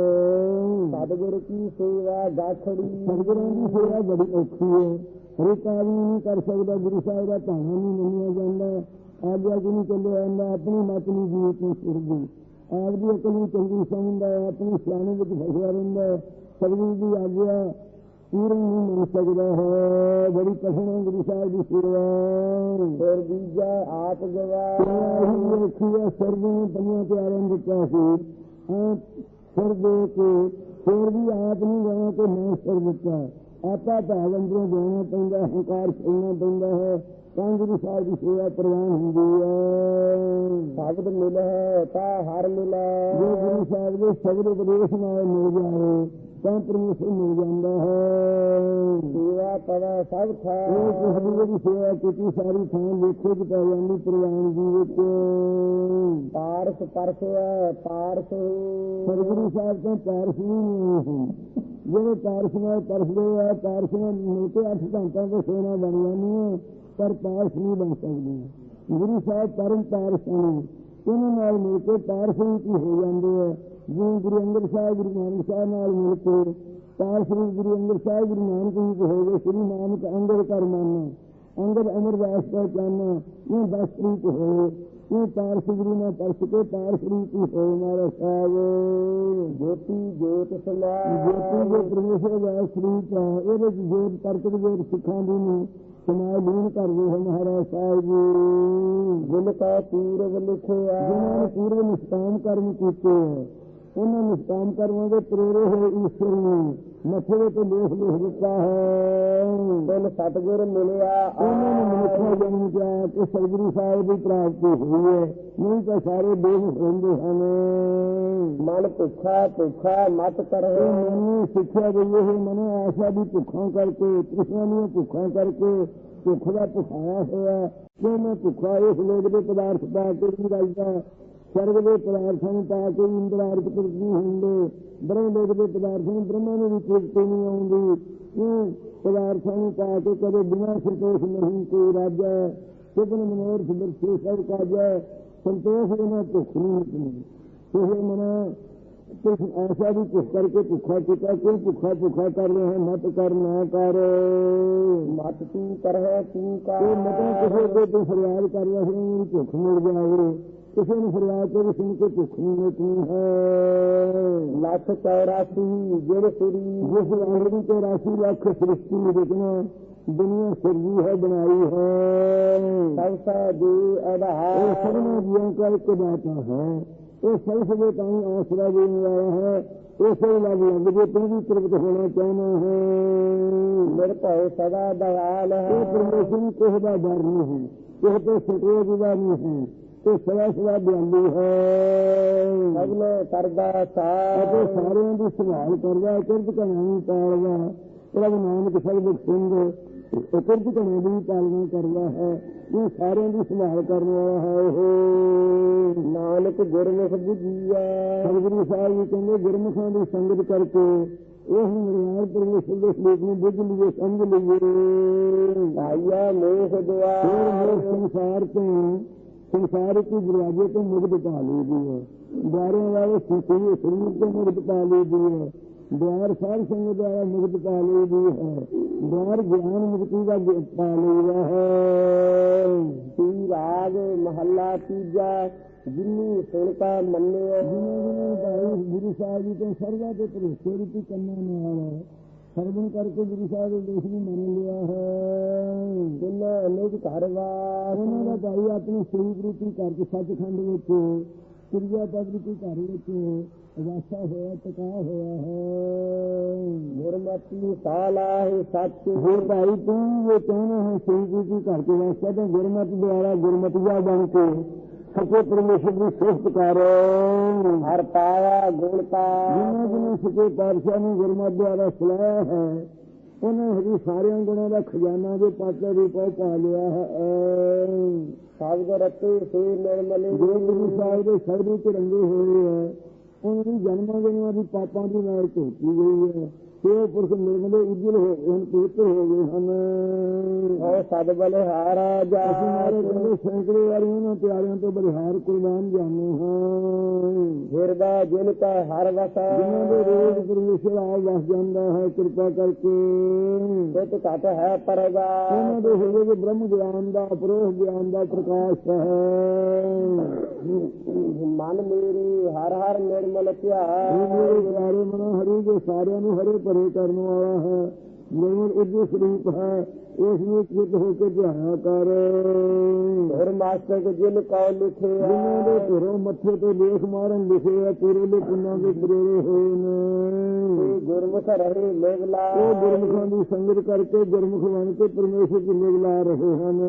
Speaker 1: ਸਤਿਗੁਰ ਕੀ ਸੇਵਾ ਗਾਖੜੀ ਸਤਿਗੁਰਾਂ ਦੀ ਸੇਵਾ ਬੜੀ ਔਖੀ ਹੈ। ਹਰੇਕ ਆਦਮੀ ਨਹੀਂ ਕਰ ਸਕਦਾ ਗੁਰੂ ਸਾਹਿਬ ਦਾ ਭਾਣਾ ਨਹੀਂ ਮੰਨਿਆ ਜਾਂਦਾ। ਆਗਿਆ ਜੀ ਨਹੀਂ ਚੱਲਿਆ ਜਾਂਦਾ ਆਪਣੀ ਮਤ ਨਹੀਂ ਜੀਵਤ ਨੂੰ ਸਿਰਦੀ ਆਪ ਦੀ ਅਕਲ ਨੂੰ ਚੰਗੀ ਸਮਝਦਾ ਆਪਣੀ ਸਿਆਣੇ ਵਿੱਚ ਫਸਿਆ ਰਹਿੰਦਾ। ਸਤਿਗੁਰੂ ਦੀ ਆਗਿਆ ਪੂਰਨ ਨਹੀਂ ਮੰਨ ਸਕਦਾ ਹੈ ਬੜੀ ਹੈ ਗੁਰੂ ਸਾਹਿਬ ਦੀ ਸੇਵਾ ਫਿਰ ਦੂਜਾ ਆਪ ਗਵਾ ਰੱਖੀ ਹੈ ਸਰਦੀ ਨੂੰ ਪੰਨਿਆਂ ਪਿਆਰਿਆਂ ਨੂੰ ਦਿੱਤਾ ਸੀ। ਸਿਰ ਦੇ ਕੇ ਫਿਰ ਵੀ ਆਪ ਨਹੀਂ ਗਵਾ ਤੇ ਮੈਂ ਸਿਰ ਦਿੱਤਾ। ਆਪਾ ਭਾਵ ਅੰਦਰੋਂ ਦੇਣਾ ਪੈਂਦਾ ਹੰਕਾਰ ਛੱਡਣਾ ਪੈਂਦਾ ਹੈ। ਤਾਂ ਗੁਰੂ ਸਾਹਿਬ ਦੀ ਸੇਵਾ ਪ੍ਰਵਾਨ ਹੁੰਦੀ ਹੈ ਸ਼ਬਦ ਮਿਲ ਤਾਂ ਹਰ ਮਿਲੈ। ਜੇ ਗੁਰੂ ਸਾਹਿਬ ਦੇ ਸ਼ਬਦ ਉਪਦੇਸ਼ ਨਾਲ ਮਿਲ ਜਾਏ ਤਾਂ ਪਰਮੇਸ਼ਰ ਮਿਲ ਜਾਂਦਾ ਹੈ। ਸੇਵਾ ਪਵਾ ਸਭ ਥਾ ਉਹ ਕਿਸ ਦੀ ਸੇਵਾ ਕੀਤੀ ਸਾਰੀ ਥਾਂ ਵੇਖੇ ਚ ਪੈ ਜਾਂਦੀ ਪ੍ਰਵਾਨ ਜੀ ਵਿੱਚ। ਪਾਰਸ ਪਰਸ ਹੈ ਪਾਰਸ ਸਤਿਗੁਰੂ ਸਾਹਿਬ ਤੋਂ ਪਾਰਸ ਨਹੀਂ ਹੈ ਜਿਹੜੇ ਪਾਰਸ ਨਾਲ ਪਰਸਦੇ ਆ ਪਾਰਸ ਨਾਲ ਮਿਲ ਕੇ 8 ਘੰਟਿਆਂ ਦੇ ਸੇਨਾ ਬਣ ਜਾਂਦੀ ਹੈ ਪਰ ਪਾਰਸ ਨਹੀਂ ਬਣ ਸਕਦੀ। ਗੁਰੂ ਸਾਹਿਬ ਪਰਮ ਪਾਰਸ ਨੇ ਇਹਨਾਂ ਨਾਲ ਮਿਲ ਕੇ ਪਾਰਸ ਵੀ ਹੋ ਜਾਂਦੇ ਆ। ਜਿਵੇਂ ਗੁਰੂ ਅੰਗਦ ਸਾਹਿਬ ਗੁਰੂ ਨਾਨਕ ਸਾਹਿਬ ਨਾਲ ਮਿਲ ਕੇ ਪਾਰਸ ਵੀ ਗੁਰੂ ਅੰਗਦ ਸਾਹਿਬ ਗੁਰੂ ਨਾਨਕ ਜੀ ਹੋ ਗਏ ਸ੍ਰੀ ਨਾਨਕ ਅੰਗਦ ਕਰ ਮੰਨ ਅੰਗਦ ਅਮਰਦਾਸ ਦਾ ਜਨ ਇਹ ਦਸ ਤਰੀਕ ਹੋਏ ਇਹ ਪਾਰਸ ਗੁਰੂ ਨਾਲ ਪਰਸ ਕੇ ਪਾਰਸ ਰੀਤ ਹੋਏ ਮਾਰਾ ਸਾਹਿਬ। ਜੋਤੀ ਜੋਤ ਸਮਾ ਜੋਤੀ ਜੋ ਪਰਮੇਸ਼ਰ ਦਾ ਸ੍ਰੀਤ ਹੈ ਇਹਦੇ ਜੋਤ ਕਰਕੇ ਜੋਤ ਸਿੱਖਾਂ ਦੀ ਨੂੰ ਸਮਾਜ ਲੀਨ ਕਰਦੇ ਹਨ ਮਹਾਰਾਜ ਸਾਹਿਬ ਜੀ। ਗੁਲ ਕਾ ਪੂਰਵ ਲਿਖਿਆ। ਜਿਨ੍ਹਾਂ ਨੇ ਪੂਰੇ ਨਿਸ਼ਕਾਮ ਕਰਮ ਕੀਤੇ ਹੈ ਉਹਨਾਂ ਨਿਸ਼ਕਾਮ ਕਰਮਾਂ ਦੇ ਪ੍ਰੇਰੇ ਹੋਏ ਈਸ਼ਵਰ ਨੇ। ਮੱਥੇ ਤੇ ਲੇਖ ਲਿਖ ਦਿੱਤਾ ਹੈ। ਤਨ ਸਤਗੁਰ ਮਿਲਿਆ। ਉਹਨਾਂ ਨੂੰ ਮਨੁੱਖਾ ਜਨਮ ਕਿਹਾ ਕਿ ਸਤਿਗੁਰੂ ਸਾਹਿਬ ਦੀ ਪ੍ਰਾਪਤੀ ਹੋਈ ਹੈ। ਨਹੀਂ ਤਾਂ ਸਾਰੇ ਬੇਹੋਸ਼ ਰਹਿੰਦੇ ਹਨ। ਮਨ ਭੁੱਖਾ ਭੁੱਖਾ ਮਤ ਕਰੋ। ਮਨ ਨੂੰ ਸਿੱਖਿਆ ਗਈ ਹੈ। ਮਨ ਆਸ਼ਾ ਦੀ ਭੁੱਖਾਂ ਕਰਕੇ ਤ੍ਰਿਸ਼ਨਾ ਦੀਆਂ ਭੁੱਖਾਂ ਕਰਕੇ ਭੁੱਖ ਦਾ ਭੁਖਾਇਆ ਹੋਇਆ। ਕਿ ਮੈਂ ਭੁੱਖਾ ਇਸ ਲੋਕ ਦੇ ਪਦਾਰਥ ਪਾ ਕੇ ਨਹੀਂ ਰਾਜਦਾ ਸਰਗ ਦੇ ਪਦਾਰਥਾਂ ਨੂੰ ਪਾ ਕੇ ਇੰਦਰਾਰ ਕਿਤ ਨਹੀਂ ਹੁੰਦੇ। ਬ੍ਰਹਮ ਲੋਕ ਦੇ ਪਦਾਰਥਾਂ ਨੂੰ ਬ੍ਰਹਮਾ ਨੂੰ ਵੀ ਤ੍ਰਿਪਤੀ ਨਹੀਂ ਆਉਂਦੀ। ਇਹ ਪਦਾਰਥਾਂ ਨੂੰ ਪਾ ਕੇ ਕਦੇ ਬਿਨਾਂ ਸੰਤੋਸ਼ ਨਹੀਂ ਕੋਈ ਰਾਜਾ ਸਿਧਨ ਮਨੋਰ ਸੁਦਰ ਸੇ ਸਭ ਕਾਜਾ ਸੰਤੋਸ਼ ਬਿਨਾਂ ਭੁੱਖ ਨਹੀਂ ਇਹ ਮਨ ਕੁਛ ਐਸਾ ਵੀ ਕੁਛ ਕਰਕੇ ਭੁੱਖਾ ਕੀਤਾ ਕੋਈ ਭੁੱਖਾ ਭੁੱਖਾ ਕਰ ਰਹੇ ਹੈ ਮਤ ਕਰ ਨਾ ਕਰ। ਮਤ ਤੂੰ ਕਰਹਿ ਤੂੰ ਕਰ। ਇਹ ਮਤਾਂ ਕਿਸੇ ਦੇ ਤੂੰ ਫਰਿਆਦ ਕਰ ਰਿਹਾ ਸੀ ਮੇਰੀ ਭੁੱਖ ਮਿਲ ਜਾਵੇ। ਕਿਸੇ ਨੂੰ ਫਰਿਆਦ ਤੇ ਸੁਣ ਕੇ ਭੁੱਖ ਨਹੀਂ ਮਿਟਣੀ ਹੈ ਲੱਖ 84 ਜਿਹੜੇ ਸ੍ਰੀ ਜਿਸ ਅੰਗਰੇਜ਼ੀ ਤੇ ਰਾਸ਼ੀ ਲੱਖ ਸ੍ਰਿਸ਼ਟੀ ਰਚਨਾ ਦੁਨੀਆ ਸਿਰਜੀ ਹੈ ਬਣਾਈ ਹੈ ਸਭਾ ਦੀ ਆਧਾਰ ਇਹ ਸਭਨਾਂ ਜੀਵਾਂ ਦਾ ਇੱਕ ਦਾਤਾ ਹੈ ਇਹ ਸਭ ਦੇ ਤਾਂ ਆਸਰਾ ਦੇਣ ਵਾਲਾ ਹੈ ਇਸੇ ਲੱਗ ਲੱਗ ਜੇ ਤੂੰ ਵੀ ਤ੍ਰਿਪਤ ਹੋਣਾ ਚਾਹੁੰਦਾ ਹੈ ਮੇਰੇ ਭਾਏ ਸਦਾ ਦਇਆਲ ਹੈ ਇਹ ਪਰਮੇਸ਼ਰ ਨੂੰ ਕਿਸੇ ਦਾ ਡਰ ਨਹੀਂ ਹੈ ਕਿਸੇ ਤੋਂ ਸਦਾ ਸਦਾ ਬਿਆਨੀ ਹੈ। ਨੇ ਕਰਦਾ ਸਾਥ ਅਤੇ ਸਾਰਿਆਂ ਦੀ ਸੰਭਾਲ ਕਰਦਾ ਕਿਰਤ ਕਹਾਣੀ ਪਾਲਦਾ। ਪ੍ਰਭ ਨਾਨਕ ਸਭ ਸਿੰਘ ਕਿਰਤ ਕਹਾਣੀ ਦੀ ਪਾਲਣਾ ਕਰਦਾ ਹੈ। ਇਹ ਸਾਰਿਆਂ ਦੀ ਸੰਭਾਲ ਕਰਨ ਵਾਲਾ ਹੈ ਉਹ। ਨਾਨਕ ਗੁਰਮੁਖ ਬੁਝੀਆ। ਸਤਿਗੁਰੂ ਸਾਹਿਬ ਜੀ ਕਹਿੰਦੇ ਗੁਰਮੁਖਾਂ ਦੀ ਸੰਗਤ ਕਰਕੇ ਇਹ ਨਿਰਮਾਣ ਪਰਮੇਸ਼ਰ ਦੇ ਸ਼ਲੋਕ ਨੂੰ ਬੁੱਝ ਲਈਏ ਸਮਝ ਲਈਏ। ਆਇਆ ਮੋਹ ਦੁਆਰ। ਸੰਸਾਰ ਤੋਂ ਸੰਸਾਰ ਕੀ ਦਰਵਾਜ਼ੇ ਤੋਂ ਮੁਕਤ ਪਾ ਲਈਦੀ ਹੈ। ਦੁਆਰਿਆਂ ਵਾਲੇ ਸਿੱਖੀ ਸਰੀਰ ਤੋਂ ਮੁਕਤ ਪਾ ਲਈਦੀ ਹੈ। ਦੁਆਰ ਸਾਧ ਸੰਗਤ ਦੁਆਰਾ ਮੁਕਤ ਪਾ ਲਈਦੀ ਹੈ। ਦੁਆਰ ਗਿਆਨ ਮੁਕਤੀ ਦਾ ਪਾ ਲਈਦਾ ਹੈ। ਤੀ ਰਾਗ, ਮਹੱਲਾ ਤੀਜਾ ਜਿੰਨੀ ਸੁਣਤਾ, ਮੰਨਿਆ। ਜਿਨੇ ਜਿਨੇ ਭਾਈ ਗੁਰੂ ਸਾਹਿਬ ਜੀ ਤੋਂ ਸਰਵਾ ਦੇ ਭਰੋਸੇ ਰੂਪੀ ਕੰਨਾਂ ਨਾਲ ਸਰਵਣ ਕਰਕੇ ਗੁਰੂ ਸਾਹਿਬ ਦੇ ਦੇਸ਼ ਨੂੰ ਮੰਨ ਲਿਆ ਹੈ। ਜਿਨ੍ਹਾਂ ਅਨੇਕ ਘਰਵਾਸ ਉਹਨਾਂ ਦਾ ਭਾਈ ਆਪਣੇ ਸਰੀਰ ਰੂਪੀ ਦੇ ਸੱਚਖੰਡ ਵਿੱਚ ਕਿਰਿਆ ਪਦਰੂਪੀ ਘਰ ਵਿੱਚ ਵਾਸਾ ਹੋਇਆ ਟਿਕਾ ਹੋਇਆ ਹੈ। ਗੁਰਮਤਿ ਸਾਲਾ ਹੈ ਸੱਚ। ਹੈ ਭਾਈ ਤੂੰ ਇਹ ਕਹਿਣਾ ਹੈ ਸਰੀਰ ਰੂਪੀ ਘਰ ਦੇ ਵਾਸਾ ਤੇ ਗੁਰਮਤਿ ਦੁਆਰਾ ਗੁਰਮਤਿਆ ਬਣ ਕੇ ਸੱਚੇ ਪਰਮੇਸ਼ਰ ਦੀ ਸਿਫਤ ਕਰ। ਹਰ ਪਾਇਆ ਗੁਣ ਪਾ। ਜਿਨ੍ਹਾਂ ਜਿਨ੍ਹਾਂ ਸੱਚੇ ਪਾਤਸ਼ਾਹ ਨੇ ਗੁਰਮਤਿ ਦੁਆਰਾ ਸਲਾਇਆ ਹੈ ਉਹਨਾਂ ਹਰੀ ਸਾਰਿਆਂ ਗੁਣਾਂ ਦਾ ਖਜ਼ਾਨਾ ਦੇ ਪਾਤਰ ਰੂਪਾਂ ਪਾ ਲਿਆ ਹੈ। ਕੋ ਰੱਤੇ ਸੇ ਨਿਰਮਲੇ ਜੋ ਗੁਰੂ ਸਾਹਿਬ ਦੇ ਸਰਬੇ ਚ ਰੰਗੇ ਹੋਏ ਹੈ ਉਹਨਾਂ ਦੀ ਜਨਮਾਂ ਜਨਮਾਂ ਦੀ ਪਾਪਾਂ ਦੀ ਨਾਲ ਧੋਤੀ ਗਈ ਹੈ। ਉਹ ਪੁਰਖ ਨਿਰਮਲੇ ਉਜਲ ਹੋ ਗਏ ਹਨ ਪਵਿੱਤਰ ਹੋ ਗਏ ਹਨ। ਉਹ ਸਦ ਬਲੇ ਹਾਰਾ ਜਾ ਮਾਰੇ ਕਹਿੰਦੇ ਸੈਂਕੜੇ ਵਾਰੀ ਉਹਨਾਂ ਪਿਆਰਿਆਂ ਤੋਂ ਬਲਿਹਾਰ ਕੁਰਬਾਨ ਜਾਣੇ ਹਾਂ। ਹਿਰਦਾ ਜਿਨ ਕਾ ਹਰ ਵਸਾ। ਜਿਨ੍ਹਾਂ ਦੇ ਰੋਜ਼ ਪਰਮੇਸ਼ਰ ਆ ਵਸ ਜਾਂਦਾ ਹੈ ਕਿਰਪਾ ਕਰਕੇ। ਸਿੱਧ ਘਟ ਹੈ ਪਰਗਾ। ਉਹਨਾਂ ਦੇ ਹਿਰਦੇ ਵਿੱਚ ਬ੍ਰਹਮ ਗਿਆਨ ਦਾ ਅਪਰੋਹ ਗਿਆਨ ਦਾ ਪ੍ਰਕਾਸ਼ ਹੈ। ਮਨ ਮੇਰੀ ਹਰ ਹਰ ਨਿਰਮਲ ਧਿਆਨ। ਮੇਰੇ ਪਿਆਰੇ ਮਨੋਂ ਹਰੀ ਜੋ ਸਾਰਿਆਂ ਨੂੰ ਹਰੇ ਭਰੇ ਕਰਨ ਵਾਲਾ ਹੈ। ਨਿਰਮਲ ਉਜੇ ਸਰੂਪ ਹੈ। ਉਸ ਨੂੰ ਚਿਤ ਹੋ ਕੇ ਧਿਆਇਆ ਕਰ। ਹਰ ਮਾਸਟਰ ਜਿਨ ਕਾ ਲਿਖੇ ਜਿਨ੍ਹਾਂ ਦੇ ਘਰੋਂ ਮੱਥੇ ਤੇ ਲੇਖ ਮਾਰਨ ਲਿਖੇ ਆ ਪੂਰੇ ਦੇ ਪੁੰਨਾਂ ਦੇ ਪ੍ਰੇਰੇ ਹੋਏ ਨੇ। ਗੁਰਮੁਖ ਰਹੇ ਮੇਗਲਾ ਉਹ ਗੁਰਮੁਖਾਂ ਦੀ ਸੰਗਤ ਕਰਕੇ ਗੁਰਮੁਖ ਬਣ ਕੇ ਪਰਮੇਸ਼ਰ ਦੀ ਮੇਗਲਾ ਰਹੇ ਹਨ।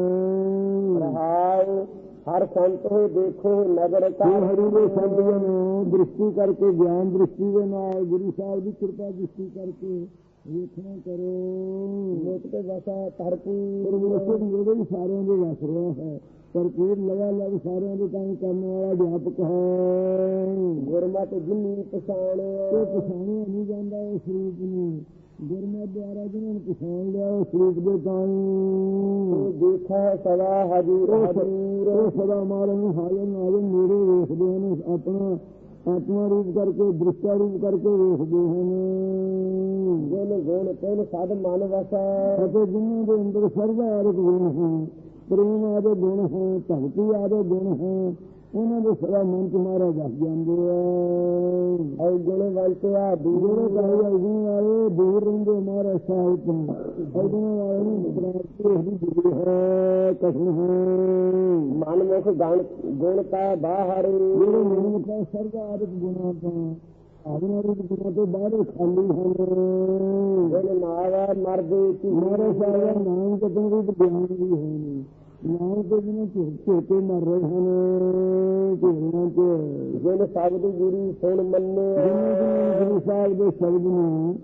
Speaker 1: ਰਹਾਉ ਹਰ ਸੰਤ ਹੋ ਦੇਖੋ ਨਜ਼ਰ ਕਾ ਹਰੀ ਦੇ ਸੰਤਾਂ ਨੂੰ ਦ੍ਰਿਸ਼ਟੀ ਕਰਕੇ ਗਿਆਨ ਦ੍ਰਿਸ਼ਟੀ ਦੇ ਨਾਲ ਗੁਰੂ ਸਾਹਿਬ ਦੀ ਕਿਰਪਾ ਦ੍ਰਿਸ਼ਟੀ ਕਰਕੇ ਵੇਖਣਾ ਕਰੋ। ਲੋਕ ਤੇ ਵਸਾ ਭਰਪੂਰ ਪਰਮੇਸ਼ਰ ਜਿਹੜੇ ਵੀ ਸਾਰਿਆਂ ਦੇ ਵਸ ਰਿਹਾ ਹੈ। ਭਰਪੂਰ ਲਗਾ ਲਗ ਸਾਰਿਆਂ ਦੇ ਕੰਮ ਕਰਨ ਵਾਲਾ ਵਿਆਪਕ ਹੈ। ਗੁਰਮਤ ਜਿਨੀ ਪਛਾਣ। ਉਹ ਪਛਾਣਿਆ ਨਹੀਂ ਜਾਂਦਾ ਇਸ ਰੂਪ ਨੂੰ। ਗੁਰਮਤ ਦੁਆਰਾ ਜਿਹਨਾਂ ਨੂੰ ਪਛਾਣ ਲਿਆ ਉਸ ਰੂਪ ਦੇ ਤਾਂ ਦੇਖਾ ਸਦਾ ਹਜੂਰ ਹਜੂਰ। ਉਹ ਸਦਾ ਮਾਰਨ ਨੂੰ ਹਾਜ਼ਰ ਨਾਜ਼ਰ ਨੇੜੇ ਵੇਖਦੇ ਹਨ ਆਪਣਾ ਆਤਮਾ ਰੂਪ ਕਰਕੇ ਦ੍ਰਿਸ਼ਟਾ ਰੂਪ ਕਰਕੇ ਵੇਖਦੇ ਹਨ। ਗੁਣ ਗੁਣ ਤੈਨ ਸਦ ਮਨ ਵਸੈ। ਅਤੇ ਜਿਨ੍ਹਾਂ ਦੇ ਅੰਦਰ ਸਰਬ ਆਦਿਕ ਗੁਣ ਹੈ ਪ੍ਰੇਮ ਆਦਿ ਗੁਣ ਹੈ ਭਗਤੀ ਆਦਿ ਗੁਣ ਹੈ ਉਹਨਾਂ ਦੇ ਸਦਾ ਮਨ ਚ ਮਾਰਾ ਜਾ ਜਾਂਦੇ ਆ। ਔ ਗੁਣ ਵੰਤਿਆ ਦੂਰੇ ਕਾਇਆ ਉਗਣ ਵਾਲੇ ਦੂਰ ਰਹਿੰਦੇ ਮਾਰਾ ਸਾਹਿਬ ਤੋਂ। ਔਗਣ ਵਾਲੇ ਨੂੰ ਪ੍ਰਾਪਤੀ ਹੋਈ ਜੁੜੀ ਹੈ ਹੈ। ਮਨ ਮੁਖ ਗਣ ਗੁਣ ਕਾ ਬਾਹਰ। ਜਿਹੜੇ ਮਨ ਮੁਖ ਸਰਗ ਆਦਿਕ ਗੁਣਾਂ ਤੋਂ। ਆਦਿ ਰੂਪ ਗੁਣਾਂ ਤੋਂ ਬਾਹਰ ਖਾਲੀ ਜਿਹੜੇ ਨਾਵਾ ਮਰਦੇ ਕਿ ਮਾਰੇ ਸਾਹਿਬ ਨਾਮ ਵੀ ਹੈ ਨਾਮ ਦੇ ਬਿਨਾਂ ਝੋਟੇ ਮਰ ਰਹੇ ਹਨ ਝੋਨਾ ਚ ਜਿਹੜੇ ਸ਼ਬਦ ਗੁਰੂ ਸੁਣ ਮੰਨੇ ਗੁਰੂ ਸਾਹਿਬ ਦੇ ਸ਼ਬਦ ਨੂੰ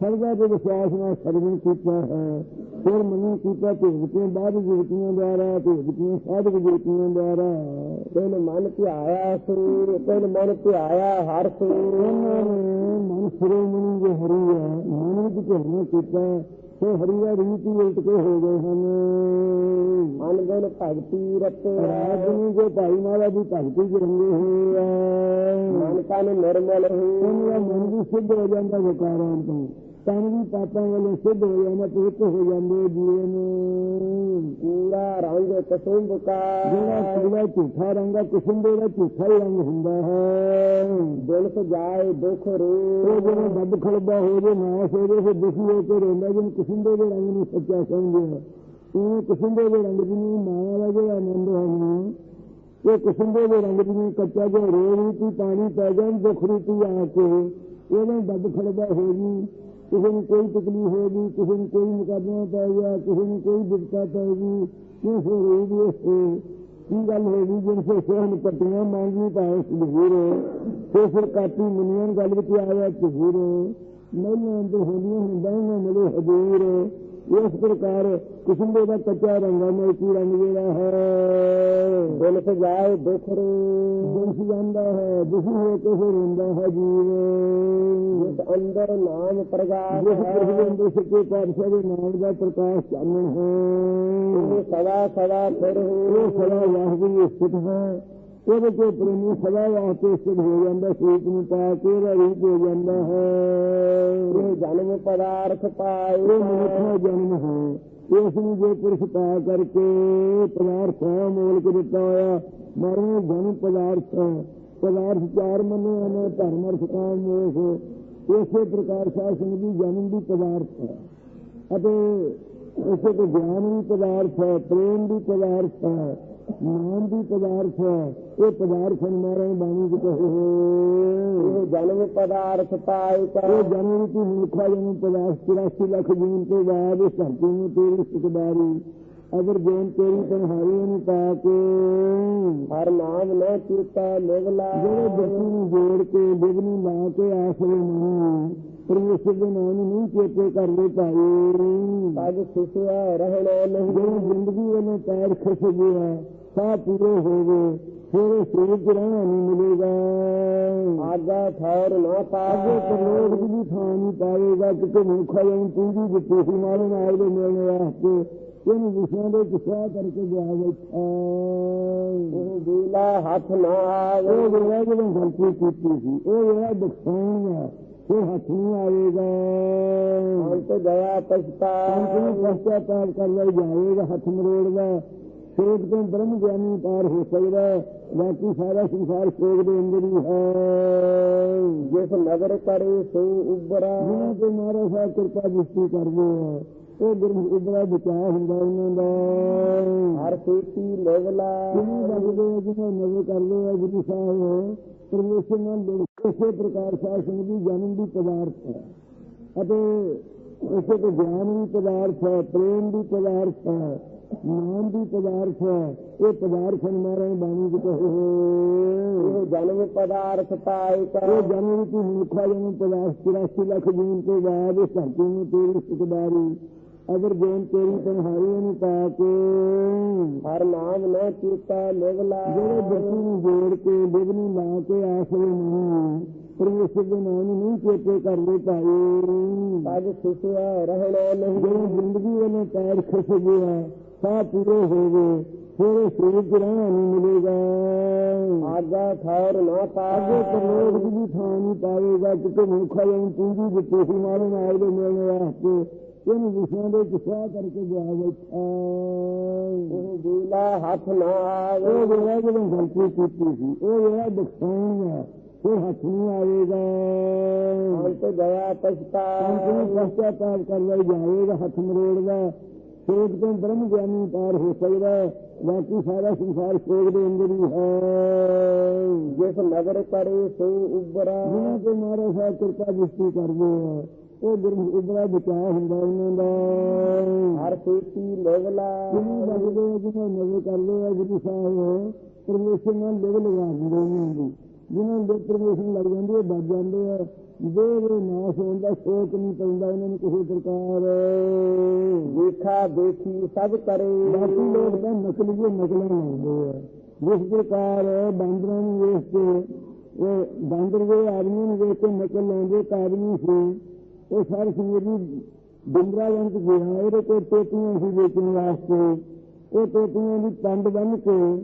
Speaker 1: ਸਰਗਾ ਦੇ ਵਿਸ਼ਵਾਸ ਨਾਲ ਸਰਵਨ ਕੀਤਾ ਹੈ, ਫਿਰ ਮਨੋਂ ਕੀਤਾ ਭੇਜਤੀਆਂ ਬਾਅਦ ਜੀਵਤੀਆਂ ਦੁਆਰਾ ਭੇਜਤੀਆਂ ਸਾਧਕ ਜੀਵਤੀਆਂ ਦੁਆਰਾ ਤੈਨ ਮਨ ਧਿਆਇਆ ਸੂ ਤੈਨ ਮਨ ਧਿਆਇਆ ਹਰ ਸੂ ਉਹਨਾਂ ਨੇ ਮਨ ਸ਼੍ਰੋਮਣੀ ਜੋ ਹਰੀ ਹੈ, ਮਨ ਵਿੱਚ ਧਿਆਨ ਕੀਤਾ। ਤੇ ਹਰੀ ਦਾ ਰੀਤ ਉਲਟ ਕੇ ਹੋ ਗਏ ਹਨ। ਮਨ ਗੁਣ ਭਗਤੀ ਰਤ। ਰਾਜ ਨੂੰ ਜੋ ਭਾਈ ਮਾਲਾ ਦੀ ਭਗਤੀ ਚ ਰੰਗੇ ਹੋਏ ਆ। ਮਨ ਕਨ ਨਿਰਮਲ ਹੋ ਦਾ ਮਨ ਵੀ ਸਿੱਧ ਹੋ ਜਾਂਦਾ ਵਿਕਾਰਾਂ ਤੋਂ। ਤਨ ਵੀ ਪਾਪਾਂ ਵੱਲੋਂ ਸਿੱਧ ਹੋ ਜਾਂਦਾ ਪਵਿੱਤ ਹੋ ਜਾਂਦੇ ਜੀਵਨ ਪੂਰਾ ਰੰਗ ਕਸੁੰਭ ਕਾ ਜਿਹੜਾ ਪੂਰਾ ਝੂਠਾ ਰੰਗ ਆ ਕਿਸਮ ਦਾ ਝੂਠਾ ਹੀ ਰੰਗ ਹੁੰਦਾ ਹੈ ਦਿਲ ਸਜਾਏ ਦੁੱਖ ਰੇ ਉਹ ਜਿਹੜਾ ਦੱਬ ਖਲਬਾ ਹੋ ਜੇ ਨਾਸ ਹੋ ਜੇ ਫਿਰ ਦੁਖੀ ਹੋ ਕੇ ਰੋਂਦਾ ਜਿਵੇਂ ਕਿਸਮ ਦੇ ਰੰਗ ਨੂੰ ਸੱਚਾ ਸਮਝਿਆ ਉਹ ਕਿਸਮ ਦੇ ਰੰਗ ਜਿਹਨੂੰ ਮਾਇਆ ਦਾ ਜਿਹੜਾ ਆਨੰਦ ਹੈ ਇਹ ਕਿਸਮ ਦੇ ਰੰਗ ਜਿਹਨੂੰ ਕੱਚਾ ਜਿਹਾ ਰੋ ਰੀਤੀ ਪਾਣੀ ਪੈ ਜਾਣ ਦੁੱਖ ਰੀਤੀ ਆ ਕੇ ਇਹਨੇ ਦੱਬ ਖਲਬਾ ਹੋ ਗਈ ਕਿਸੇ ਨੂੰ ਕੋਈ ਤਕਲੀਫ ਹੋ ਗਈ ਕਿਸੇ ਨੂੰ ਕੋਈ ਮੁਕਾਬਲਾ ਪੈ ਗਿਆ, ਕਿਸੇ ਨੂੰ ਕੋਈ ਦਿੱਕਤ ਪੈ ਗਈ ਕਿਸੇ ਹੋਈ ਵੀ ਕੀ ਗੱਲ ਹੋ ਗਈ ਜਿਨ ਸੇ ਸੋਹਣ ਪੱਟੀਆਂ ਮੰਗੀ ਪਾਏ ਸੁਧੀਰ ਤੇ ਫਿਰ ਕਾਤੀ ਮੁਨੀਆਂ ਗੱਲ ਵਿੱਚ ਆਇਆ ਸੁਧੀਰ ਮੈਨੂੰ ਅੰਦਰ ਹੋਣੀਆਂ ਹੁਣ ਬਹਿਣਾ ਮਿਲੇ ਹਜ਼ੂਰ ਇਸ ਪ੍ਰਕਾਰ ਕਿਸਮ ਦੇ ਦਾ ਕੱਚਾ ਰੰਗਾ ਮੋਤੀ ਰੰਗ ਜਿਹੜਾ ਹੈ। ਦਿਲ ਸਜਾਏ ਦੁੱਖ ਰੇ। ਦਿਲ ਸਜਾਂਦਾ ਹੈ ਦੁਖੀ ਹੋ ਕੇ ਫਿਰ ਹੁੰਦਾ ਹੈ ਜੀਵ। ਜਿਸ ਅੰਦਰ ਨਾਮ ਪ੍ਰਗਾਸ ਹੈ। ਜਿਸ ਅੰਦਰ ਸੱਚੇ ਪਾਤਸ਼ਾਹ ਦੇ ਨਾਮ ਦਾ ਪ੍ਰਕਾਸ਼ ਚਾਨਣ ਹੈ। ਸਦਾ ਸਦਾ ਫਿਰ ਉਹ ਸਦਾ ਵਾਹਿਗੁਰੂ ਸਥਿਤ ਹੈ। ਉਹਦੇ ਤੇ ਪ੍ਰੇਮੀ ਸਦਾ ਸਥਿਤ ਹੋ ਜਾਂਦਾ ਸੂਤ ਨੂੰ ਪਾ ਕੇ ਰੂਪ ਹੋ ਜਾਂਦਾ ਹੈ। ਇਹ ਜਨਮ ਪਦਾਰਥ ਪਾਏ ਮਨੁੱਖਾ ਜਨਮ ਹੈ। ਇਸ ਨੂੰ ਜੇ ਪੁਰਖ ਪਾ ਕਰਕੇ ਪਦਾਰਥ ਮੋਲ ਕੇ ਦਿੱਤਾ ਹੋਇਆ ਮਰਨ ਜਨਮ ਪਦਾਰਥ ਪਦਾਰਥ ਚਾਰ ਮੰਨੇ ਹਨ ਧਰਮ ਅਰਥ ਕਾਮ ਮੋਖ ਇਸੇ ਪ੍ਰਕਾਰ ਸਾਧ ਸੰਗਤ ਦੀ ਜਨਮ ਦੀ ਪਦਾਰਥ ਹੈ। ਅਤੇ ਇਸੇ ਤੋਂ ਗਿਆਨ ਵੀ ਪਦਾਰਥ ਹੈ ਪ੍ਰੇਮ ਵੀ ਪਦਾਰਥ ਹੈ। ਨਾਮ ਵੀ ਪਦਾਰਥ ਹੈ। ਇਹ ਪਦਾਰਥ ਹਮਾਰੇ ਬਾਣੀ ਵਿੱਚ ਕਹੇ
Speaker 2: ਇਹ ਜਨਮ ਪਦਾਰਥ ਪਾਇ
Speaker 1: ਇਹ
Speaker 2: ਕਰ
Speaker 1: ਜਨਮ ਵਿੱਚ ਮਨੁੱਖਾ ਜਨਮ ਪਦਾਰਥ 84 ਲੱਖ ਜੀਵਨ ਤੋਂ ਬਾਅਦ ਇਸ ਧਰਤੀ ਨੂੰ ਤੇਰੀ ਸੁਖਦਾਰੀ ਅਗਰ ਜੇਨ ਤੇਰੀ ਤਨਹਾਰੀ ਨੂੰ ਪਾ ਕੇ
Speaker 2: ਹਰ ਨਾਮ ਨ ਚੀਤਾ ਲਿਵਲਾ
Speaker 1: ਜਿਹੜੇ ਬੱਚੀ ਨੂੰ ਜੋੜ ਕੇ ਬਿਗਨੀ ਲਾ ਕੇ ਆਸਰੇ ਦੇ ਨੂੰ ਨਹੀਂ ਚੇਤੇ ਕਰਦੇ ਭਾਈ
Speaker 2: ਪਗ ਖਿਸਿਆ ਰਹਿਣਾ ਨਹੀਂ
Speaker 1: ਜਿਹੜੀ ਜ਼ਿੰਦਗੀ ਵੱਲੋਂ ਪੈਰ ਖਿਸ ਗਿਆ ਸਾਹ ਪੂਰੇ ਹੋ ਗਏ ਫਿਰ ਇਹ ਚ ਰਹਿਣਾ ਨਹੀਂ ਮਿਲੇਗਾ।
Speaker 2: ਆਗਾ ਨਾ
Speaker 1: ਅੱਗੇ
Speaker 2: ਪਾਵੇ
Speaker 1: ਪ੍ਰਲੋਕ ਦੀ ਵੀ ਥਾਂ ਨਹੀਂ ਪਾਵੇਗਾ ਕਿਤੇ ਮੁਖਾ ਜਨ ਪੂੰਜੀ ਦਿੱਤੀ ਸੀ ਮਾਰੇ ਨਾਲ ਦੇ ਮਿਲਣ ਵਾਸਤੇ। ਇਹਨੂੰ ਵਿਸ਼ਿਆਂ ਦੇ ਕਿਸਾ ਕਰਕੇ ਗਿਆ ਬੈਠਾ।
Speaker 2: ਇਹ ਦੀਲਾ ਹੱਥ ਨਾ ਆਵੇ।
Speaker 1: ਉਹ ਜਿਹੜਾ ਜਦੋਂ ਗਲਤੀ ਕੀਤੀ ਸੀ ਉਹ ਜਿਹੜਾ ਦੁਖਾਉਣਗਾ ਉਹ ਹੱਥ ਨਹੀਂ ਆਵੇਗਾ
Speaker 2: ਅੰਤ ਗਿਆ ਪਛਤਾ।
Speaker 1: ਅੰਤਿਮ ਪਛਤਾਪ ਕਰਦਾ ਹੀ ਜਾਏਗਾ ਹੱਥ ਮਰੋੜਦਾ। ਸੋਚ ਤੋਂ ਬ੍ਰਹਮ ਗਿਆਨੀ ਪਾਰ ਹੋ ਸਕਦਾ। ਬਾਕੀ ਸਾਰਾ ਸੰਸਾਰ ਸੋਚ ਦੇ ਅੰਦਰ ਹੀ ਹੈ।
Speaker 2: ਜਿਸ ਨਗਰ ਕਰੇ ਸੋ ਉਬਰਾ
Speaker 1: ਜਿਨ੍ਹਾਂ ਤੇ ਮਹਾਰਾਜ ਸਾਹਿਬ ਕਿਰਪਾ ਦ੍ਰਿਸ਼ਟੀ ਕਰਦੇ ਆ। ਉਹ ਗੁਰੂ ਉਬਰਾ ਬਚਾਅ ਹੁੰਦਾ ਉਹਨਾਂ ਦਾ।
Speaker 2: ਹਰ ਸੇਤੀ ਲਿਵਲਾ।
Speaker 1: ਜਿਹਨੂੰ ਆ ਜਿਹਨੂੰ ਨਜ਼ਰ ਕਰਦੇ ਆ ਗੁਰੂ ਸਾਹਿਬ। ਪਰਮੇਸ਼ਰ ਨਾਲ ਇਸੇ ਪ੍ਰਕਾਰ ਸੰਗਤ ਦੀ ਜਨਮ ਦੀ ਪਦਾਰਥ ਹੈ। ਅਤੇ ਇਸੇ ਤੋਂ ਗਿਆਨ ਵੀ ਪਦਾਰਥ ਹੈ ਪ੍ਰੇਮ ਵੀ ਪਦਾਰਥ ਹੈ ਨਾਮ ਵੀ ਪਦਾਰਥ ਹੈ ਇਹ ਪਦਾਰਥ ਹਮਾਰੇ ਬਾਣੀ ਵਿੱਚ ਕਹੇ
Speaker 2: ਇਹ ਜਨਮ ਪਦਾਰਥ ਪਾਇ
Speaker 1: ਉਹ
Speaker 2: ਕਰ
Speaker 1: ਜਨਮ ਵਿੱਚ ਮਨੁੱਖਾ ਜਨਮ ਪਦਾਰਥ 84 ਲੱਖ ਜੀਵਨ ਤੋਂ ਬਾਅਦ ਧਰਤੀ ਨੂੰ ਤੇਰੀ ਸੁਖਦਾਰੀ ਅਗਰ ਜੇਨ ਤੇਰੀ ਤਨਹਾਰੀ ਨੂੰ ਪਾ ਕੇ
Speaker 2: ਹਰ ਨਾਮ ਨ ਚੀਤਾ ਲਿਵਲਾ
Speaker 1: ਜਿਹੜੇ ਬੱਚੀ ਨੂੰ ਜੋੜ ਕੇ ਬਿਗਨੀ ਲਾ ਕੇ ਆਸਰੇ ਨਹੀਂ ਪਰਮੇਸ਼ਰ ਦੇ ਨਾਮ ਨੂੰ ਨਹੀਂ ਚੇਤੇ ਕਰਦੇ ਭਾਈ।
Speaker 2: ਪਗ ਖਿਸਿਆ ਰਹਿਣਾ ਨਹੀਂ।
Speaker 1: ਜਿਹੜੀ ਜ਼ਿੰਦਗੀ ਵੱਲੋਂ ਪੈਰ ਖਿਸ ਗਿਆ ਸਾਹ ਪੂਰੇ ਹੋ ਗਏ ਫਿਰ ਸਰੀਰ ਚ ਰਹਿਣਾ ਨਹੀਂ ਮਿਲੇਗਾ।
Speaker 2: ਆਗਾ ਠਹਿਰ ਨਾ ਪਾਵੇ
Speaker 1: ਪ੍ਰਲੋਕ ਦੀ ਵੀ ਥਾਂ ਨਹੀਂ ਪਾਵੇਗਾ ਕਿਤੇ ਮੁਖਾ ਜਨ ਪੂੰਜੀ ਦਿੱਤੀ ਸੀ ਮਾਰੇ ਨਾਲ ਦੇ ਮਿਲਣ ਵਾਸਤੇ। ਇਹਨੂੰ ਵਿਸ਼ਿਆਂ ਦੇ ਕਿਸਾ ਕਰਕੇ ਗਿਆ ਬੈਠਾ
Speaker 2: ਇਹ ਦੀਲਾ ਹੱਥ ਨਾ
Speaker 1: ਉਹ ਜਿਹੜਾ ਜਦੋਂ ਗਲਤੀ ਕੀਤੀ ਸੀ ਉਹ ਜਿਹੜਾ ਦੁਖਾਉਣਗਾ ਉਹ ਹੱਥ ਨਹੀਂ ਆਵੇਗਾ।
Speaker 2: ਅੰਤ ਗਿਆ ਪਛਤਾ
Speaker 1: ਅੰਤਿਮ ਪਛਤਾਪ ਕਰਦਾ ਹੀ ਜਾਏਗਾ ਹੱਥ ਮਰੋੜਦਾ ਸੋਚ ਤੋਂ ਬ੍ਰਹਮ ਗਿਆਨੀ ਪਾਰ ਹੋ ਸਕਦਾ ਹੈ, ਬਾਕੀ ਸਾਰਾ ਸੰਸਾਰ ਸੋਚ ਦੇ ਅੰਦਰ ਹੀ। ਹੈ
Speaker 2: ਜਿਸ ਨਗਰ ਕਰੇ ਸੋ ਉਬਰਾ
Speaker 1: ਜਿਹਨਾਂ ਤੇ ਮਹਾਰਾਜ ਸਾਹਿਬ ਕਿਰਪਾ ਦ੍ਰਿਸ਼ਟੀ ਕਰਦੇ ਆ ਉਹ ਗੁਰੂ ਉਬਰਾ ਬਚਾਅ ਹੁੰਦਾ ਉਹਨਾਂ ਦਾ।
Speaker 2: ਹਰ ਸੇਤੀ ਲਿਵਲਾ।
Speaker 1: ਜਿਹਨੂੰ ਲੱਗਦੇ ਆ ਜਿਹਨੂੰ ਨਜ਼ਰ ਕਰਦੇ ਆ ਗੁਰੂ ਸਾਹਿਬ ਪਰਮੇਸ਼ਰ ਨਾਲ ਲਿਵ ਲਗਾ ਦਿੰਦੇ ਦੀ। ਜਿਹਨਾਂ ਦੇ ਪਰਮੇਸ਼ਰ ਨੂੰ ਲੱਗ ਜਾਂਦੀ ਹੈ ਬਚ ਜਾਂਦੇ ਆ। ਜੇ ਉਹ ਨਾਸ ਹੋਣ ਦਾ ਸੋਚ ਨਹੀਂ ਪੈਂਦਾ ਇਹਨਾਂ ਨੂੰ ਕਿਸੇ ਪ੍ਰਕਾਰ।
Speaker 2: ਦੇਖਾ ਦੇਖੀ ਸਭ ਕਰੇ।
Speaker 1: ਬਾਕੀ ਲੋਕ ਤਾਂ ਨਕਲੀਏ ਨਕਲਾਂ ਲਾਉਂਦੇ ਆ। ਜਿਸ ਪ੍ਰਕਾਰ ਬਾਂਦਰਾਂ ਨੂੰ ਵੇਖ ਕੇ ਉਹ ਬਾਂਦਰ ਦੇ ਆਦਮੀ ਨੂੰ ਵੇਖ ਕੇ ਨਕਲ ਲਾਉਂਦੇ ਆਦਮੀ ਸੀ? ਉਹ ਸਾਰ ਸੰਗਤੀ ਬਿੰਦਰਾਵੰਤ ਗਿਆ ਉਹਦੇ ਕੋਲ ਟੋਪੀਆਂ ਸੀ ਵੇਚਣ ਵਾਸਤੇ ਉਹ ਟੋਪੀਆਂ ਦੀ ਪੰਡ ਬੰਨ ਕੇ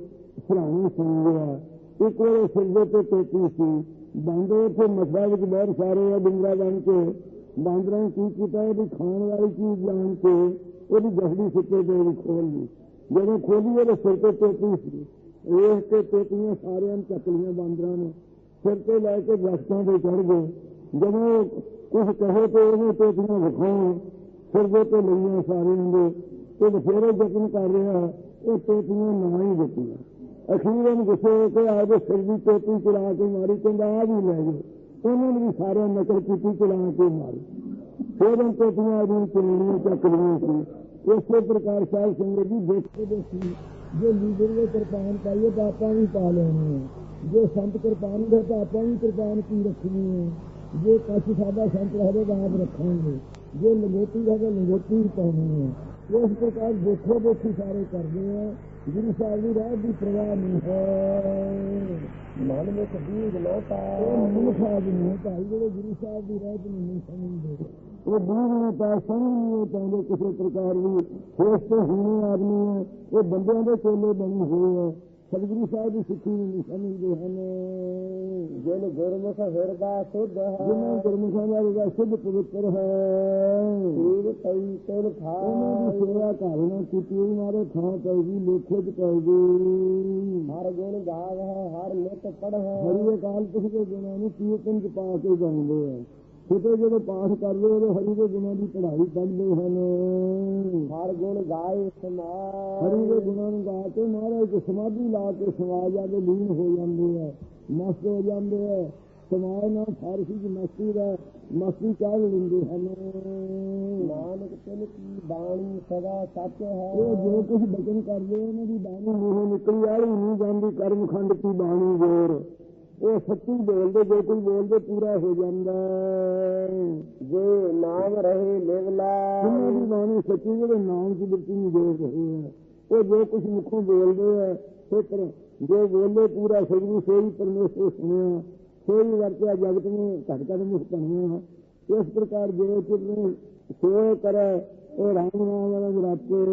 Speaker 1: ਸਰਾਣੀ ਸੁਣ ਗਿਆ ਇੱਕ ਉਹਦੇ ਸਿਰ ਦੇ ਤੇ ਟੋਪੀ ਸੀ। ਬਾਂਦਰ ਤੇ ਮਸਲਾ ਵਿੱਚ ਬਹੁਤ ਸਾਰੇ ਆ ਬਿੰਦਰਾ ਬਣ ਕੇ। ਬਾਂਦਰਾਂ ਨੇ ਕੀ ਕੀਤਾ? ਉਹਦੀ ਖਾਣ ਵਾਲੀ ਚੀਜ਼ ਜਾਣ ਕੇ ਉਹਦੀ ਗਸੜੀ ਸਿੱਟੇ ਤੇ ਉਹਦੀ ਖੋਲ ਲਈ। ਜਦੋਂ ਖੋਲੀ, ਉਹਦੇ ਸਿਰ ਤੇ ਟੋਪੀ ਸੀ। ਵੇਖ ਤੇ ਟੋਪੀਆਂ ਸਾਰਿਆਂ ਨੂੰ ਚੱਕ ਲਈਆਂ ਬਾਂਦਰਾਂ ਨੇ। ਸਿਰ ਤੇ ਲੈ ਕੇ ਦਰਖਤਾਂ ਤੇ ਚੜ ਗਏ। ਜਦੋਂ ਕੁਝ ਕਹੇ ਤੇ ਉਹਨੇ ਟੋਪੀਆਂ ਵਿਖਾਉਣ ਸਿਰ ਦੇ ਤੇ ਲਈਆਂ ਸਾਰਿਆਂ ਦੇ, ਤੇ ਬਥੇਰੇ ਯਤਨ ਕਰ ਰਿਹਾ ਉਹ ਟੋਪੀਆਂ ਨਾ ਹੀ ਦਿੱਤੀਆਂ ਅਖੀਰਨ ਗੁੱਸੇ ਹੋ ਕੇ ਆਪਦੇ ਸਿਰ ਦੀ ਟੋਪੀ ਚਲਾ ਕੇ ਮਾਰੀ, ਕਹਿੰਦਾ, ਆ ਵੀ ਲੈ ਜਾਓ। ਉਹਨਾਂ ਨੇ ਵੀ ਸਾਰਿਆਂ ਨਕਲ ਕੀਤੀ, ਚਲਾ ਕੇ ਮਾਰੀ। ਫਿਰ ਉਹ ਟੋਪੀਆਂ ਆਦੀਆਂ ਚੁਣੀਆਂ ਚੱਕ ਲਈਆਂ ਸੀ। ਇਸੇ ਪ੍ਰਕਾਰ ਸਾਧ ਸੰਗਤ ਜੀ ਦੇਖਦੇ ਦੇਖੀ ਜੇ ਲੀਡਰ ਦੇ ਕਿਰਪਾਨ ਪਾਈਏ ਤਾਂ ਆਪਾਂ ਵੀ ਪਾ ਲੈਣੀ ਹੈ। ਜੇ ਸੰਤ ਕਿਰਪਾਨ ਦੇ ਤਾਂ ਆਪਾਂ ਵੀ ਕਿਰਪਾਨ ਕੀ ਰੱਖਣੀ ਹੈ? ਜੇ ਕੱਛ ਸਾਡਾ ਸੰਤ ਰਹੇ ਆਪ ਰੱਖਾਂਗੇ। ਜੇ ਲੰਗੋਟੀ ਹੈ ਤਾਂ ਲੰਗੋਟੀ ਹੀ ਪਾਉਣੀ ਹੈ। ਇਸ ਪ੍ਰਕਾਰ ਦੇਖੋ ਦੇਖੀ ਸਾਰੇ ਕਰਦੇ ਆ। ਗੁਰੂ ਸਾਹਿਬ ਦੀ ਰਾਹ ਦੀ ਪ੍ਰਵਾਹ ਨਹੀਂ ਹੈ।
Speaker 2: ਮਨ ਵਿੱਚ ਬੀਜ ਨਾ
Speaker 1: ਉਹ
Speaker 2: ਪਾਵੇ
Speaker 1: ਮੂੰਹ ਭਾਈ, ਜਿਹੜੇ ਗੁਰੂ ਸਾਹਿਬ ਦੀ ਰਾਹ ਨੂੰ ਨਹੀਂ ਸਮਝਦੇ। ਉਹ ਬੀਜ ਤਾਂ ਸਮਝ ਨਹੀਂ ਕਿਸੇ ਪ੍ਰਕਾਰ ਦੀ ਹੋਸ਼ ਤੋਂ ਹੀਣੇ ਆਦਮੀ ਹੈ। ਉਹ ਬੰਦਿਆਂ ਦੇ ਚੇਲੇ ਬਣੇ ਹੋਏ ਆ ਸਤਿਗੁਰੂ ਸਾਹਿਬ ਦੀ ਸਿੱਖੀ ਨੂੰ ਨਹੀਂ ਸਮਝਦੇ ਹਨ।
Speaker 2: ਜਿਨ ਗੁਰਮੁਖ ਹਿਰਦਾ ਸੁਧ ਹੈ।
Speaker 1: ਜਿਨ੍ਹਾਂ ਗੁਰਮੁਖਾਂ ਦਾ ਜਿਹੜਾ ਸ਼ੁੱਧ ਪਵਿੱਤਰ ਹੈ।
Speaker 2: ਤਿਲ
Speaker 1: ਉਹਨਾਂ ਦੀ
Speaker 2: ਖਾਏ
Speaker 1: ਸੇਵਾ ਘਰ ਨਾਲ ਕੀਤੀ ਮਾਰੇ ਥਾਂ ਪੈਗੀ ਲੇਖੇ ਚ ਪੈਗੀ
Speaker 2: ਹਰ ਗੁਣ ਗਾਵ ਹੈ ਹਰ ਨਿਤ ਪੜ ਹੈ
Speaker 1: ਹਰੀ ਅਕਾਲ ਪੁਰਖ ਦੇ ਗੁਣਾਂ ਨੂੰ ਕੀਰਤਨ ਚ ਪਾ ਕੇ ਗਾਉਂਦੇ ਆ। ਛੋਟੇ ਜਿਹੜੇ ਪਾਠ ਕਰਦੇ ਉਹ ਹਰੀ ਦੇ ਗੁਣਾਂ ਦੀ ਪੜ੍ਹਾਈ ਪੜ੍ਹਦੇ ਹਨ
Speaker 2: ਹਰ ਗੁਣ ਗਾਏ ਸਮਾਜ
Speaker 1: ਹਰੀ ਦੇ ਗੁਣਾਂ ਨੂੰ ਗਾ ਕੇ ਮਹਾਰਾਜ ਦੀ ਸਮਾਧੀ ਲਾ ਕੇ ਸਮਾ ਜਾਂਦੇ ਲੀਨ ਹੋ ਜਾਂਦੇ ਆ ਮਸਤ ਹੋ ਜਾਂਦੇ ਆ। ਸਮਾਜ ਨਾਲ ਫਾਰਸੀ ਦੀ ਮਸਤੀ ਦਾ ਮਸਤੀ ਚਾਹ ਲੈਂਦੇ ਹਨ।
Speaker 2: ਨਾਨਕ ਤਿਲ ਕੀ ਬਾਣੀ ਸਦਾ ਸੱਚ ਹੈ।
Speaker 1: ਉਹ ਜੋ ਕੁਝ ਬਚਨ ਕਰਦੇ ਉਹਨਾਂ ਦੀ ਬਾਣੀ ਮੂੰਹੋਂ ਨਿਕਲੀ ਵਾਲੀ ਨਹੀਂ ਜਾਂਦੀ ਕਰਮਖੰਡ ਕੀ ਬਾਣੀ ਜੋਰ ਉਹ ਸੱਚੀ ਬੋਲਦੇ, ਜੋ ਕੋਈ ਬੋਲਦੇ, ਪੂਰਾ ਹੋ ਜਾਂਦਾ।
Speaker 2: ਜੇ ਨਾਮ ਰਹੇ ਲਿਵਲਾ
Speaker 1: ਜਿਨ੍ਹਾਂ ਦੀ ਬਾਣੀ ਸੱਚੀ ਜਿਹੜੇ ਨਾਮ ਦੀ ਬਿਰਤੀ ਨੂੰ ਜੋੜ ਰਹੇ ਆ। ਉਹ ਜੋ ਕੁਝ ਮੁਖੋਂ ਬੋਲਦੇ ਆ ਸੋ ਜੋ ਬੋਲੇ, ਪੂਰਾ ਸਗੂ ਸੋਈ ਪਰਮੇਸ਼ਰ ਸੁਣਿਆ। ਸੋਈ ਵਰਤਿਆ ਜਗਤ ਨੂੰ, ਘਟ ਘਟ ਮੁਖ ਬਣਿਆ। ਇਸ ਪ੍ਰਕਾਰ ਜੋ ਚਿਤ ਨੂੰ ਸੋਏ ਕਰੇ, ਉਹ ਰਾਮ ਨਾਮ ਵਾਲਾ ਜਰਾਤੇ